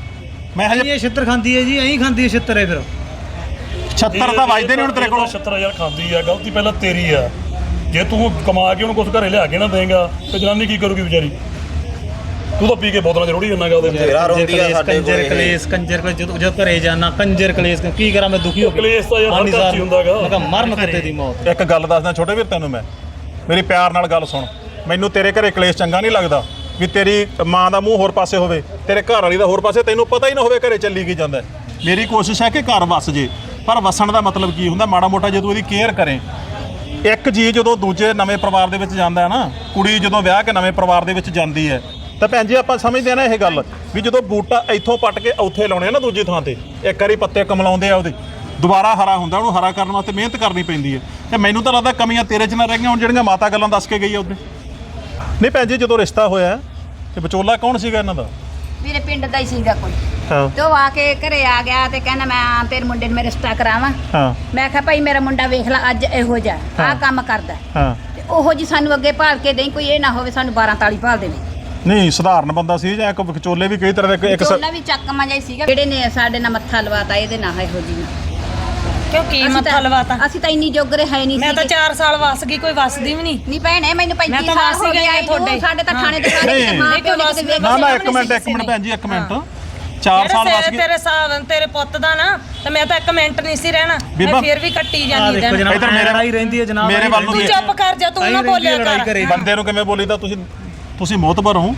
ਮੈਂ ਹਜੇ ਇਹ ਛਿੱਤਰ ਖਾਂਦੀ ਹੈ ਜੀ ਐਂ ਖਾਂਦੀ ਹੈ ਛਿੱਤਰ ਹੈ ਫਿਰ। 76 ਤਾਂ ਵੱਜਦੇ ਨਹੀਂ ਹੁਣ ਤੇਰੇ ਕੋਲ। 70000 ਖਾਂਦੀ ਆ ਗਲਤੀ ਪਹਿਲਾਂ ਤੇਰੀ ਆ। ਜੇ ਤੂੰ ਕਮਾ ਕੇ ਉਹਨੂੰ ਕੁਝ ਘਰੇ ਲਿਆ ਕੇ ਨਾ ਦੇਂਗਾ ਤੇ ਜਨਾਨੀ ਕੀ ਕਰੂਗੀ ਵਿਚਾਰੀ? ਤੂੰ ਤਾਂ ਪੀ ਕੇ ਬੋਤਲਾਂ ਜ਼ਰੂਰੀ ਜੰਨਾਗਾ ਉਹਦੇ ਵਿੱਚ। ਤੇਰਾ ਰੋਂਦੀ ਆ ਸਾਡੇ ਕੰਜਰ ਕੋਲੇ। ਕਲੇਸ਼ ਕੰਜਰ ਕਲੇਸ਼ ਜਦੋਂ ਜਦੋਂ ਘਰੇ ਜਾਣਾ ਕੰਜਰ ਕਲੇਸ਼ ਕੀ ਕਰਾਂ ਮੈਂ ਦੁਖੀ ਹੋ ਕੇ? ਕਲੇਸ਼ ਤਾਂ ਯਾਰ ਹਰ ਘਰ 'ਚ ਹੀ ਹੁੰਦਾ ਗਾ। ਮੈਂ ਕਿਹਾ ਮਰਨ ਕੁੱਤੇ ਦੀ ਮੌਤ। ਇੱਕ ਗੱਲ ਦੱਸਦਾ ਛੋਟੇ ਵੀਰ ਤੈਨੂੰ ਮੈਂ। ਮੇਰੀ ਪਿਆਰ ਨਾਲ ਗੱਲ ਸੁਣ। ਮੈਨੂੰ ਤੇਰੇ ਘਰੇ ਕਲੇਸ਼ ਚੰਗਾ ਨਹੀਂ ਲੱਗਦਾ ਵੀ ਤੇਰੀ ਮਾਂ ਦਾ ਮੂੰਹ ਹੋਰ ਪਾਸੇ ਹੋਵੇ। ਤੇਰੇ ਘਰ ਵਾਲੀ ਦਾ ਹੋਰ ਪਾਸੇ ਤੈਨੂੰ ਪਤਾ ਹੀ ਨਾ ਹੋਵੇ ਘਰੇ ਚੱਲੀ ਕੀ ਜਾਂਦਾ ਹੈ। ਮੇਰੀ ਕੋਸ਼ਿਸ਼ ਹੈ ਕਿ ਘਰ ਵਸ ਜੇ। ਪਰ ਵਸਣ ਦਾ ਮਤਲਬ ਕੀ ਹੁੰਦਾ? ਮਾੜਾ ਮੋਟਾ ਜੇ ਤੂੰ ਇਹਦੀ ਕੇਅਰ ਕਰੇ। ਇੱਕ ਜੀ ਜਦੋਂ ਦੂਜੇ ਨਵੇਂ ਪਰਿਵਾਰ ਦੇ ਵਿੱਚ ਜਾਂਦਾ ਹੈ ਨਾ ਕੁੜੀ ਜਦੋਂ ਵਿਆਹ ਕੇ ਨਵੇਂ ਪਰਿਵਾਰ ਦੇ ਵਿੱਚ ਜਾਂਦੀ ਹੈ ਤਾਂ ਭੈਣ ਜੀ ਆਪਾਂ ਸਮਝਦੇ ਆ ਨਾ ਇਹ ਗੱਲ ਵੀ ਜਦੋਂ ਬੂਟਾ ਇੱਥੋਂ ਪੱਟ ਕੇ ਉੱਥੇ ਲਾਉਣੇ ਆ ਨਾ ਦੂਜੀ ਥਾਂ ਤੇ ਇੱਕ ਵਾਰੀ ਪੱਤੇ ਕਮਲਾਉਂਦੇ ਆ ਉਹਦੇ ਦੁਬਾਰਾ ਹਰਾ ਹੁੰਦਾ ਉਹਨੂੰ ਹਰਾ ਕਰਨ ਵਾਸਤੇ ਮਿਹਨਤ ਕਰਨੀ ਪੈਂਦੀ ਹੈ। ਤੇ ਮੈਨੂੰ ਤਾਂ ਲੱਗਦਾ ਕਮੀਆਂ ਤੇਰੇ 'ਚ ਨਾ ਰਹਿ ਗਈਆਂ ਹੁਣ ਜਿਹੜੀਆਂ ਮਾਤਾ ਗੱਲਾਂ ਦੱਸ ਕੇ ਗਈ ਆ ਉਹਦੇ। ਨਹੀਂ ਭੈਣ ਜੀ ਜਦੋਂ ਰਿਸ਼ਤਾ ਹੋਇਆ ਤੇ ਵਿਚੋਲਾ ਕੌਣ ਸੀਗਾ ਇਹਨਾਂ ਦਾ? ਮੇਰੇ ਪਿੰਡ ਦਾ ਹੀ ਸੀਗਾ ਕੋਈ। ਹਾਂ। ਤੇ ਉਹ ਆ ਕੇ ਘਰੇ ਆ ਗਿਆ ਤੇ ਕਹਿੰਦਾ ਮੈਂ ਤੇਰੇ ਮੁੰਡੇ ਨੂੰ ਮੈਂ ਰਿਸ਼ਤਾ ਕਰਾਵਾਂ। ਹਾਂ। ਮੈਂ ਕਿਹਾ ਭਾਈ ਮੇਰਾ ਮੁੰਡਾ ਵੇਖ ਲੈ ਅੱਜ ਇਹੋ ਜਿਹਾ। ਆਹ ਕੰਮ ਕਰਦਾ ਹਾਂ। ਤੇ ਉਹੋ ਜੀ ਸਾਨੂੰ ਅੱਗੇ ਭਾਲ ਕੇ ਦੇਈ ਕੋਈ ਇਹ ਨਾ ਹੋਵੇ ਸਾਨੂੰ 12 ਤਾਲੀ ਭਾਲ ਦੇਵੇ ਨਹੀਂ ਸਧਾਰਨ ਬੰਦਾ ਸੀ ਜਾਂ ਇੱਕ ਵਿਚੋਲੇ ਵੀ ਕਈ ਤਰ੍ਹਾਂ ਦੇ ਇੱਕ ਚੋਲਾ ਵੀ ਚੱਕਮਾ ਜਾਈ ਸੀਗਾ ਜਿਹੜੇ ਨੇ ਸਾਡੇ ਨਾਲ ਮੱਥਾ ਲਵਾਤਾ ਇਹਦੇ ਨਾਲ ਇਹੋ ਜੀ ਕਿਉਂ ਕੀ ਮੱਥਾ ਲਵਾਤਾ? ਅਸੀਂ ਤਾਂ ਇੰਨੀ ਜੋਗਰੇ ਹੈ ਨਹੀਂ ਮੈਂ ਤਾਂ ਸੀਗੇ। 4 ਸਾਲ ਵਸ ਗਈ ਕੋਈ ਵਸਦੀ ਵੀ ਨਹੀਂ। ਨਹੀਂ ਭੈਣੇ ਮੈਨੂੰ 35 ਮੈਂ ਤਾਂ ਸਾਲ ਹੋ ਗਏ ਤੁਹਾਡੇ। ਸਾਡੇ ਤਾਂ। ਥਾਣੇ ਦੇ ਸਾਰੇ ਨੇ ਨਾ ਇੱਕ ਮਿੰਟ ਇੱਕ ਮਿੰਟ ਭੈਣ ਜੀ ਇੱਕ ਮਿੰਟ। ਹਾਂ। 4 ਸਾਲ ਵਸ ਗਏ ਤੇਰੇ ਸਾਹ ਤੇਰੇ ਪੁੱਤ ਦਾ ਨਾ ਤੇ ਮੈਂ ਤਾਂ ਇੱਕ ਮਿੰਟ ਨਹੀਂ ਸੀ ਰਹਿਣਾ। ਮੈਂ ਫਿਰ ਵੀ ਕੱਟੀ ਜਾਂਦੀ ਦਿਨ। ਇੱਧਰ ਮੇਰੇ ਲੜਾਈ ਰਹਿੰਦੀ ਹੈ ਜਨਾਬ ਮੇਰੇ ਵੱਲ ਨੂੰ ਤੂੰ ਵੀ- ਚੁੱਪ ਕਰ ਜਾ ਤੂੰ ਨਾ ਬੋਲਿਆ ਕਰ। ਬੰਦੇ ਨੂੰ ਕਿਵੇਂ ਬੋਲੀਦਾ ਤੁਸੀਂ ਤੁਸੀਂ ਮੋਤਬਰ ਹੋ।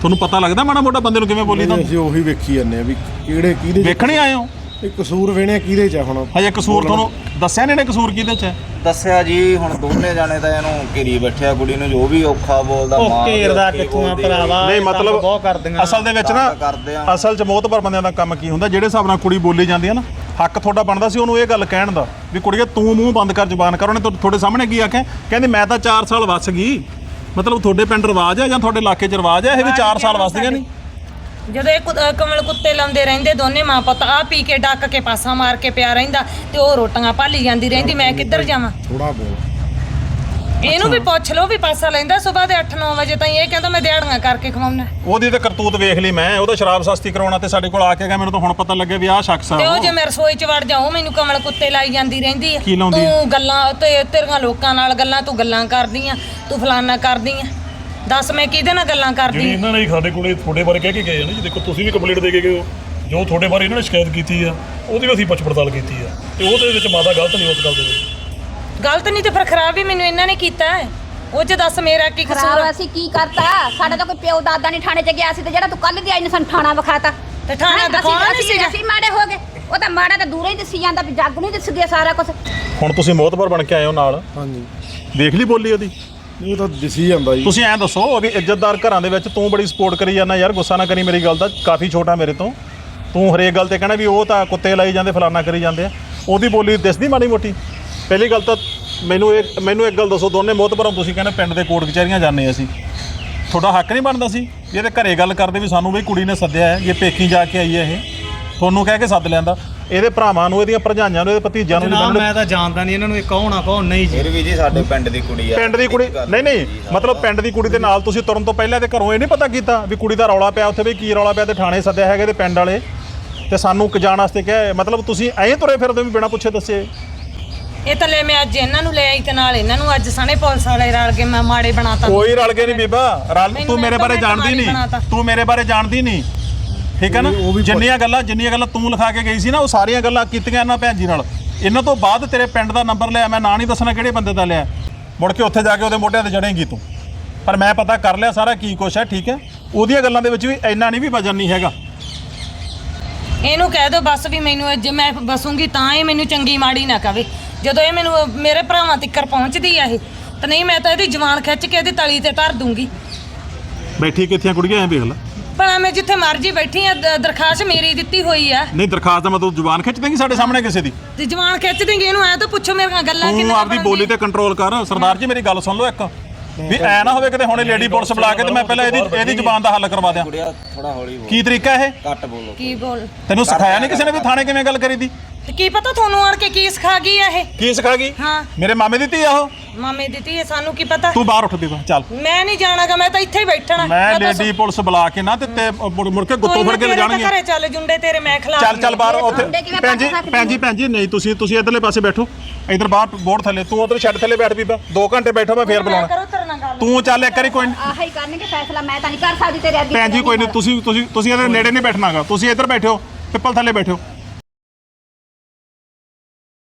ਤੁਹਾਨੂੰ ਪਤਾ ਲੱਗਦਾ ਮਾੜਾ ਮੋਟਾ ਬੰਦੇ ਨੂੰ ਕਿਵੇਂ ਬੋਲੀਦਾ ਅਸੀਂ ਉਹੀ ਵੇਖੀ ਜਾਂਦੇ ਆ ਵੀ ਕਿਹੜੇ ਕਿਹਦੇ 'ਚ- ਵੇਖਣੇ ਆਏ ਹੋ? ਇਹ ਕਸੂਰ ਵੇਣੇ ਕਿਹਦੇ ਚ ਆ ਹੁਣ? ਹਜੇ ਕਸੂਰ ਤੁਹਾਨੂੰ ਦੱਸਿਆ ਨਹੀਂ ਨੇ ਕਸੂਰ ਕਿਹਦੇ ਚ ਹੈ ਦੱਸਿਆ ਜੀ ਹੁਣ ਦੋਨੇ ਜਾਣੇ ਤਾਂ ਇਹਨੂੰ ਘੇਰੀ ਬੈਠਿਆ ਕੁੜੀ ਨੂੰ ਜੋ ਵੀ ਔਖਾ ਬੋਲਦਾ ਉਹ ਮਾਂ ਦੇ ਘੇਰਦਾ ਔਖੀ ਕਿੱਥੋਂ ਆ ਬੋਲਦੀ ਆ। ਭਰਾਵਾ ਨਹੀਂ ਇਹ ਕੰਮ ਮਤਲਬ ਬਹੁਤ ਕਰਦੀਆਂ ਅਸਲ ਦੇ ਵਿੱਚ ਨਾ ਤੰਗ ਕਰਦੇ ਆ। ਅਸਲ 'ਚ ਮੋਤਬਰ ਬੰਦਿਆਂ ਦਾ ਕੰਮ ਕੀ ਹੁੰਦਾ? ਜਿਹੜੇ ਹਿਸਾਬ ਨਾਲ ਕੁੜੀ ਬੋਲੀ ਜਾਂਦੀ ਹੈ ਨਾ ਹੱਕ ਤੁਹਾਡਾ ਬਣਦਾ ਸੀ ਉਹਨੂੰ ਇਹ ਗੱਲ ਕਹਿਣ ਦਾ ਵੀ ਕੁੜੀਏ ਤੂੰ ਮੂੰਹ ਬੰਦ ਕਰ ਜ਼ੁਬਾਨ ਕਰ ਉਹਨੇ ਤੁਹਾ- ਤੁਹਾਡੇ ਸਾਹਮਣੇ ਕੀ ਆਖਿਆ? ਕਹਿੰਦੀ ਮੈਂ ਤਾਂ 4 ਸਾਲ ਵਸ ਗਈ। ਮਤਲਬ ਤੁਹਾਡੇ ਪਿੰਡ ਰਿਵਾਜ ਹੈ ਜਾਂ ਤੁਹਾਡੇ ਇਲਾਕੇ 'ਚ ਰਿਵਾਜ ਹੈ? ਇਹ ਵੀ 4 ਸਾਲ ਵਸਦੀਆਂ ਨਹੀਂ? ਜਦੋਂ ਇਹ ਕੁ- ਅਹ ਕਮਲ ਕੁੱਤੇ ਲਾਉਂਦੇ ਰਹਿੰਦੇ ਦੋਨੇ ਮਾਂ ਪੁੱਤ ਆ ਪੀ ਕੇ ਡੱਕ ਕੇ ਪਾਸਾ ਮਾਰ ਕੇ ਪਿਆ ਰਹਿੰਦਾ ਤੇ ਉਹ ਰੋਟੀਆਂ ਭਾਲੀ ਜਾਂਦੀ ਰਹਿੰਦੀ ਮੈਂ ਕਿੱਧਰ ਜਾਵਾਂ? ਥੋੜਾ ਬੋਲ। ਇਹਨੂੰ ਵੀ ਪੁੱਛ ਲਓ ਵੀ ਪਾਸਾ ਲੈਂਦਾ ਸਵੇਰ ਦੇ 8-9 ਵਜੇ ਤਾਈਂ ਇਹ ਕਹਿੰਦਾ ਮੈਂ ਦਿਹਾੜੀਆਂ ਕਰਕੇ ਖਵਾਉਣਾ। ਉਹਦੀ ਤਾਂ ਕਰਤੂਤ ਵੇਖ ਲਈ ਮੈਂ ਉਹਦਾ ਸ਼ਰਾਬ ਸਸਤੀ ਕਰਾਉਣਾ ਤੇ ਸਾਡੇ ਕੋਲ ਆ ਕੇ ਗਿਆ ਮੈਨੂੰ ਤਾਂ ਹੁਣ ਪਤਾ ਲੱਗਿਆ ਵੀ ਆਹ ਸ਼ਖਸ ਆ ਤੇ ਉਹ। ਜੇ ਮੈਂ ਰਸੋਈ 'ਚ ਵੜ ਜਾਉ ਮੈਨੂੰ ਕਮਲ ਕੁੱਤੇ ਲਾਈ ਜਾਂਦੀ ਰਹਿੰਦੀ ਆ। ਕੀ ਲਾਉਂਦੀ ਆ? ਤੂੰ ਗੱਲਾਂ ਤੇ ਤੇਰੀਆਂ ਲੋਕਾਂ ਨਾਲ ਗੱਲਾਂ ਤੂੰ ਗੱਲਾਂ ਕਰਦੀ ਆ ਤੂੰ ਫਲਾਨਾ ਕਰਦੀ ਆ। ਦੱਸ ਮੈਂ ਕਿਹਦੇ ਨਾਲ ਗੱਲਾਂ ਜਿਹੜੀ ਕਰਦੀ ਆਂ? ਇਹਨਾਂ ਨੇ ਸਾਡੇ ਕੋਲੇ ਤੁਹਾਡੇ ਬਾਰੇ ਕਹਿ ਕੇ ਗਏ ਆ ਨਾ ਜੀ ਦੇਖੋ ਤੁਸੀਂ ਵੀ ਕੰਪਲੀਟ ਦੇ ਕੇ ਗਏ ਹੋ। ਜੋ ਤੁਹਾਡੇ ਬਾਰੇ ਇਹਨਾਂ ਨੇ ਸ਼ਿਕਾਇਤ ਕੀਤੀ ਆ ਉਹਦੀ ਵੀ ਅਸੀਂ ਪੁੱਛ ਪੜਤਾਲ ਕੀਤੀ ਆ। ਤੇ ਉਹਦੇ ਵਿੱਚ ਮਾਦਾ ਗਲਤ ਨਹੀਂ ਉਸ ਗੱਲ ਦੇ ਵਿੱਚ। ਗਲਤ ਨਹੀਂ ਤੇ ਫਿਰ ਖਰਾਬ ਵੀ ਮੈਨੂੰ ਇਹਨਾਂ ਨੇ ਕੀਤਾ ਹੈ। ਉਹ ਚ ਦੱਸ ਮੇਰਾ ਕੀ ਕਸੂਰ ਖਰਾਬ ਆ? ਅਸੀਂ ਕੀ ਕਰਤਾ? ਸਾਡਾ ਤਾਂ ਕੋਈ ਪਿਓ ਦਾਦਾ ਨਹੀਂ ਥਾਣੇ 'ਚ ਗਿਆ ਸੀ ਤੇ ਜਿਹੜਾ ਤੂੰ ਕੱਲ ਦੀ ਆਈ ਨੇ ਸਾਨੂੰ ਥਾਣਾ ਵਿਖਾਤਾ। ਤੇ ਥਾਣਾ ਹੈਂ, ਦਿਖਾਉਣਾ ਅਸੀਂ- ਨਹੀਂ ਅਸੀਂ- ਸੀਗਾ। ਅਸੀਂ ਮਾੜੇ ਹੋ ਗਏ। ਉਹ ਤਾਂ ਮਾੜਾ ਤਾਂ ਦੂਰੋਂ ਹੀ ਦਿਸੀ ਜਾਂਦਾ ਵੀ ਜੱਗ ਨਹੀਂ ਦਿਸ ਗਿਆ ਸਾਰਾ ਕੁਝ ਹੁਣ ਤੁਸੀਂ ਮੋਤਬਰ ਬਣ ਕੇ ਆਏ ਹੋ ਨਾਲ? ਹਾਂਜੀ। ਦੇਖ ਲਈ ਬੋਲੀ ਉਹਦੀ? ਇਹ ਤਾਂ ਦਿਸੀ ਜਾਂਦਾ ਜੀ। ਤੁਸੀਂ ਐਂ ਦੱਸੋ ਵੀ ਇੱਜ਼ਤਦਾਰ ਘਰਾਂ ਦੇ ਵਿੱਚ ਤੂੰ ਬੜੀ ਸਪੋਰਟ ਕਰੀ ਜਾਂਦਾ ਯਾਰ ਗੁੱਸਾ ਨਾ ਕਰੀ ਮੇਰੀ ਗੱਲ ਦਾ ਕਾਫੀ ਛੋਟਾ ਮੇਰੇ ਤੋਂ। ਤੂੰ ਹਰੇਕ ਗੱਲ ਤੇ ਕਹਿਣਾ ਵੀ ਉਹ ਤਾਂ ਕੁੱਤੇ ਲਾਈ ਜਾਂਦੇ ਫਲਾਨਾ ਕਰੀ ਜਾਂਦੇ ਆ। ਉਹਦੀ ਬੋਲੀ ਦਿਸਦੀ ਮਾੜੀ ਮੋਟੀ? ਪਹਿਲੀ ਗੱਲ ਤਾਂ ਮੈਨੂੰ ਇਹ ਮੈਨੂੰ ਇੱਕ ਗੱਲ ਦੱਸੋ ਦੋਨੇ ਮੋਤਬਰੋਂ ਤੁਸੀਂ ਕਹਿੰਦੇ ਪਿੰਡ ਦੇ ਕੋਰਟ ਕਚਹਿਰੀਆਂ ਜਾਂਦੇ ਅਸੀਂ। ਤੁਹਾਡਾ ਹੱਕ ਨਹੀਂ ਬਣਦਾ ਸੀ? ਵੀ ਇਹਦੇ ਘਰੇ ਗੱਲ ਕਰਦੇ ਵੀ ਸਾਨੂੰ ਵੀ ਕੁੜੀ ਨੇ ਸੱਦਿਆ ਹੈ ਇਹ ਪੇਕੀ ਜਾ ਕੇ ਆਈ ਹੈ ਇਹ ਤੁਹਾਨੂੰ ਕਹਿ ਕੇ ਸੱਦ ਲੈਂਦਾ ਇਹਦੇ ਭਰਾਵਾਂ ਨੂੰ ਇਹਦੀਆਂ ਭਰਜਾਈਆਂ ਨੂੰ ਇਹਦੇ ਭਤੀਜਿਆਂ ਨੂੰ ਜਨਾਬ ਮੈਂ ਤਾਂ ਜਾਣਦਾ ਨਹੀਂ ਇਹਨਾਂ ਨੂੰ ਇਹ ਕੌਣ ਆ ਕੌਣ ਨਹੀਂ ਜੀ। ਫਿਰ ਵੀ ਜੀ ਸਾਡੇ ਪਿੰਡ ਦੀ ਕੁੜੀ ਆ। ਪਿੰਡ ਦੀ ਕੁੜੀ ਨਹੀਂ ਨਹੀਂ ਮਤਲਬ ਪਿੰਡ ਦੀ ਕੁੜੀ ਦੇ ਨਾਲ ਤੁਸੀਂ ਤੁਰਨ ਤੋਂ ਪਹਿਲਾਂ ਤੇ ਘਰੋਂ ਇਹ ਨਹੀਂ ਪਤਾ ਕੀਤਾ ਵੀ ਕੁੜੀ ਦਾ ਰੌਲਾ ਪਿਆ ਉੱਥੇ ਵੀ ਕੀ ਰੌਲਾ ਪਿਆ ਤੇ ਥਾਣੇ ਸੱਦਿਆ ਹੈਗੇ ਤੇ ਪਿੰਡ ਵਾਲੇ। ਤੇ ਸਾਨੂੰ ਕ ਜਾਣ ਵਾਸਤੇ ਕਿਹਾ। ਮਤਲਬ ਤੁਸੀਂ ਐਂ ਤੁਰੇ ਫਿਰਦੇ ਵੀ ਬਿਨਾਂ ਪੁੱਛੇ ਦੱਸੇ। ਇਹ ਤਾਂ ਲੈ ਮੈਂ ਅੱਜ ਇਹਨਾਂ ਨੂੰ ਲੈ ਆਈ ਤੇ ਨਾਲ ਇਹਨਾਂ ਨੂੰ ਅੱਜ ਸਣੇ ਪੁਲਿਸ ਵਾਲੇ ਰਲ ਕੇ ਮੈਂ ਮਾੜੇ ਬਣਾਤਾ। ਕੋਈ ਰਲ ਕੇ ਨਹੀਂ ਬੀਬਾ। ਰਲ ਮੈਨੂੰ ਤੂੰ ਮੇਰੇ ਤਾਂ ਬਾਰੇ ਮੈਂ ਜਾਣਦੀ ਕਮਾਲੀ ਨਹੀਂ। ਤੂੰ ਮੇਰੇ ਬਾਰੇ ਜਾਣਦੀ ਨਹੀਂ। ਠੀਕ ਹੈ ਨਾ? ਉਹ ਵੀ ਜਿੰਨੀਆਂ ਗੱਲਾਂ ਜਿੰਨੀਆਂ ਗੱਲਾਂ ਤੂੰ ਲਿਖਾ ਕੇ ਗਈ ਸੀ ਨਾ ਉਹ ਸਾਰੀਆਂ ਗੱਲਾਂ ਕੀਤੀਆਂ ਇਹਨਾਂ ਭੈਣ ਜੀ ਨਾਲ। ਇਹਨਾਂ ਤੋਂ ਬਾਅਦ ਤੇਰੇ ਪਿੰਡ ਦਾ ਨੰਬਰ ਲਿਆ ਮੈਂ ਨਾਂ ਨਹੀਂ ਦੱਸਣਾ ਕਿਹੜੇ ਬੰਦੇ ਦਾ ਲਿਆ। ਮੁੜ ਕੇ ਉੱਥੇ ਜਾ ਕੇ ਉਹਦੇ ਮੋਢਿਆਂ ਤੇ ਜੜੇਂਗੀ ਤੂੰ। ਪਰ ਮੈਂ ਪਤਾ ਕਰ ਲਿਆ ਸਾਰਾ ਕੀ ਕੁਛ ਹੈ ਠੀਕ ਹੈ? ਉਹਦੀਆਂ ਗੱਲਾਂ ਦੇ ਵਿੱਚ ਵੀ ਇੰਨਾ ਨਹੀਂ ਵੀ ਵਜਨ ਨਹੀਂ ਹੈਗਾ। ਇਹਨੂੰ ਕਹਿ ਦੋ ਬਸ ਵੀ ਮੈਨੂੰ ਜੇ ਮੈਂ ਬਸੂੰਗੀ ਤਾਂ ਇਹ ਮੈਨੂੰ ਚੰਗੀ ਮਾੜੀ ਨਾ ਕਵੇ। ਜਦੋਂ ਇਹ ਮੈਨੂੰ ਮੇਰੇ ਭਰਾਵਾਂ ਤੱਕਰ ਪਹੁੰਚਦੀ ਆ ਇਹ ਤਾਂ ਨਹੀਂ ਮੈਂ ਤਾਂ ਇਹਦੀ ਜਵਾਨ ਖਿੱਚ ਕੇ ਇਹਦੀ ਤਲੀ ਤੇ ਧਰ ਦੂੰਗੀ। ਬੈਠੀ ਕਿੱਥੀਆਂ ਕੁੜੀਆਂ ਐਂ ਵੇਖ ਲੈ। ਭਲਾ ਮੈਂ ਜਿੱਥੇ ਮਰਜ਼ੀ ਬੈਠੀ ਆ ਦ- ਦਰਖਾਸਤ ਮੇਰੀ ਦਿੱਤੀ ਹੋਈ ਆ। ਨਹੀਂ ਦਰਖਾਸਤ ਦਾ ਮਤਲਬ ਜ਼ੁਬਾਨ ਖਿੱਚ ਦੇਂਗੀ ਸਾਡੇ ਸਾਹਮਣੇ ਕਿਸੇ ਦੀ। ਤੇ ਜਵਾਨ ਖਿੱਚ ਦੇਂਗੇ ਇਹਨੂੰ ਐ ਤਾਂ ਪੁੱਛੋ ਮੇਰੀਆਂ ਗੱਲਾਂ ਤੂੰ ਕਿੰਨੀਆਂ ਆਪਦੀ ਬੋਲੀ ਤੇ ਕੰਟਰੋਲ ਕਰ। ਸਰਦਾਰ ਜੀ ਮੇਰੀ ਗੱਲ ਸੁਣ ਲਓ ਇੱਕ। ਵੀ ਐ ਨਾ ਹੋਵੇ ਕਿਤੇ ਹੁਣੇ ਲੇਡੀ ਪੁਲਿਸ ਬੁਲਾ ਕੇ ਤੇ ਮੈਂ ਪਹਿਲਾਂ ਇਹਦੀ ਇਹਦੀ ਜ਼ੁਬਾਨ ਦਾ ਹੱਲ ਕਰਵਾ ਦਿਆਂ। ਕੁੜੀਆ ਥੋੜਾ ਹੌਲੀ ਬੋਲ। ਕੀ ਤਰੀਕਾ ਇਹ? ਘੱਟ ਬੋਲੋ। ਕੀ ਬੋਲ? ਤੈਨੂੰ ਸਿਖਾਇਆ ਨਹੀਂ ਕਿਸੇ ਨੇ ਵੀ ਥਾਣੇ ਕਿਵੇਂ ਗੱਲ ਕਰੀਦੀ ਤੇ ਕੀ ਪਤਾ ਤੁਹਾਨੂੰ ਆਣ ਕੇ ਕੀ ਸਿਖਾ ਗਈ ਆ ਇਹ? ਕੀ ਸਿਖਾ ਗਈ? ਹਾਂ। ਮੇਰੇ ਮਾਮੇ ਦੀ ਧੀ ਆ ਉਹ। ਮਾਮੇ ਦਿੱਤੀ ਹੈ ਸਾਨੂੰ ਕੀ ਪਤਾ? ਤੂੰ ਬਾਹਰ ਉੱਠ ਬੀਬਾ ਚੱਲ। ਮੈਂ ਨਹੀਂ ਜਾਣਾਗਾ ਮੈਂ ਤਾਂ ਇੱਥੇ ਹੀ ਬੈਠਣਾ। ਮੈਂ ਤਾਂ ਲੇਡੀ ਪੁਲਿਸ ਬੁਲਾ ਕੇ ਨਾ ਤੇ ਤੇ ਮੁੜ ਮੁੜ ਕੇ ਗੁੱਤੋਂ ਕੋਈ ਨਾ ਫੜ ਕੇ ਲੈ ਤੇਰੇ ਤਾਂ ਜਾਣਗੇ ਘਰੇ ਚੱਲ ਜੁੰਡੇ ਤੇਰੇ ਮੈਂ ਖਿਲਾ ਚੱਲ ਚੱਲ ਬਾਹਰ ਉੱਥੇ। ਮੁੰਡੇ ਕਿਵੇਂ ਭੈਣ ਜੀ ਸਕਦੇ ਭੈਣ ਜੀ ਭੈਣ ਜੀ ਨਹੀਂ ਤੁਸੀਂ ਤੁਸੀਂ ਇਧਰਲੇ ਪਾਸੇ ਬੈਠੋ। ਇਧਰ ਬਾਹਰ ਬੋਰਡ ਥੱਲੇ ਤੂੰ ਉਧਰ ਛੱਡ ਥੱਲੇ ਬੈਠ ਬੀਬਾ। 2 ਘੰਟੇ ਬੈਠੋ ਮੈਂ ਫੇਰ ਬੁਲਾਉਣਾ। ਕਰੋ ਤੇਰੇ ਨਾਲ ਗੱਲ। ਤੂੰ ਚੱਲ ਇੱਕ ਵਾਰੀ ਕੋਈ ਨੀ- ਆਹ ਹੀ ਕਰਨਗੇ ਫੈਸਲਾ ਮੈਂ ਤਾਂ ਨਹੀਂ ਕਰ ਸਕਦੀ ਤੇਰੇ ਅੱਗੇ ਭੈਣ ਜੀ ਕੋਈ ਨਹੀਂ ਤੁਸੀਂ ਤੁਸੀਂ ਤੁਸੀਂ ਇਹਦੇ ਨੇੜੇ ਨਹੀਂ ਬੈਠਣਾਗਾ। ਤੁਸੀਂ ਇੱਧਰ ਬੈਠੋ ਪਿੱਪਲ ਥੱਲੇ ਬੈਠੋ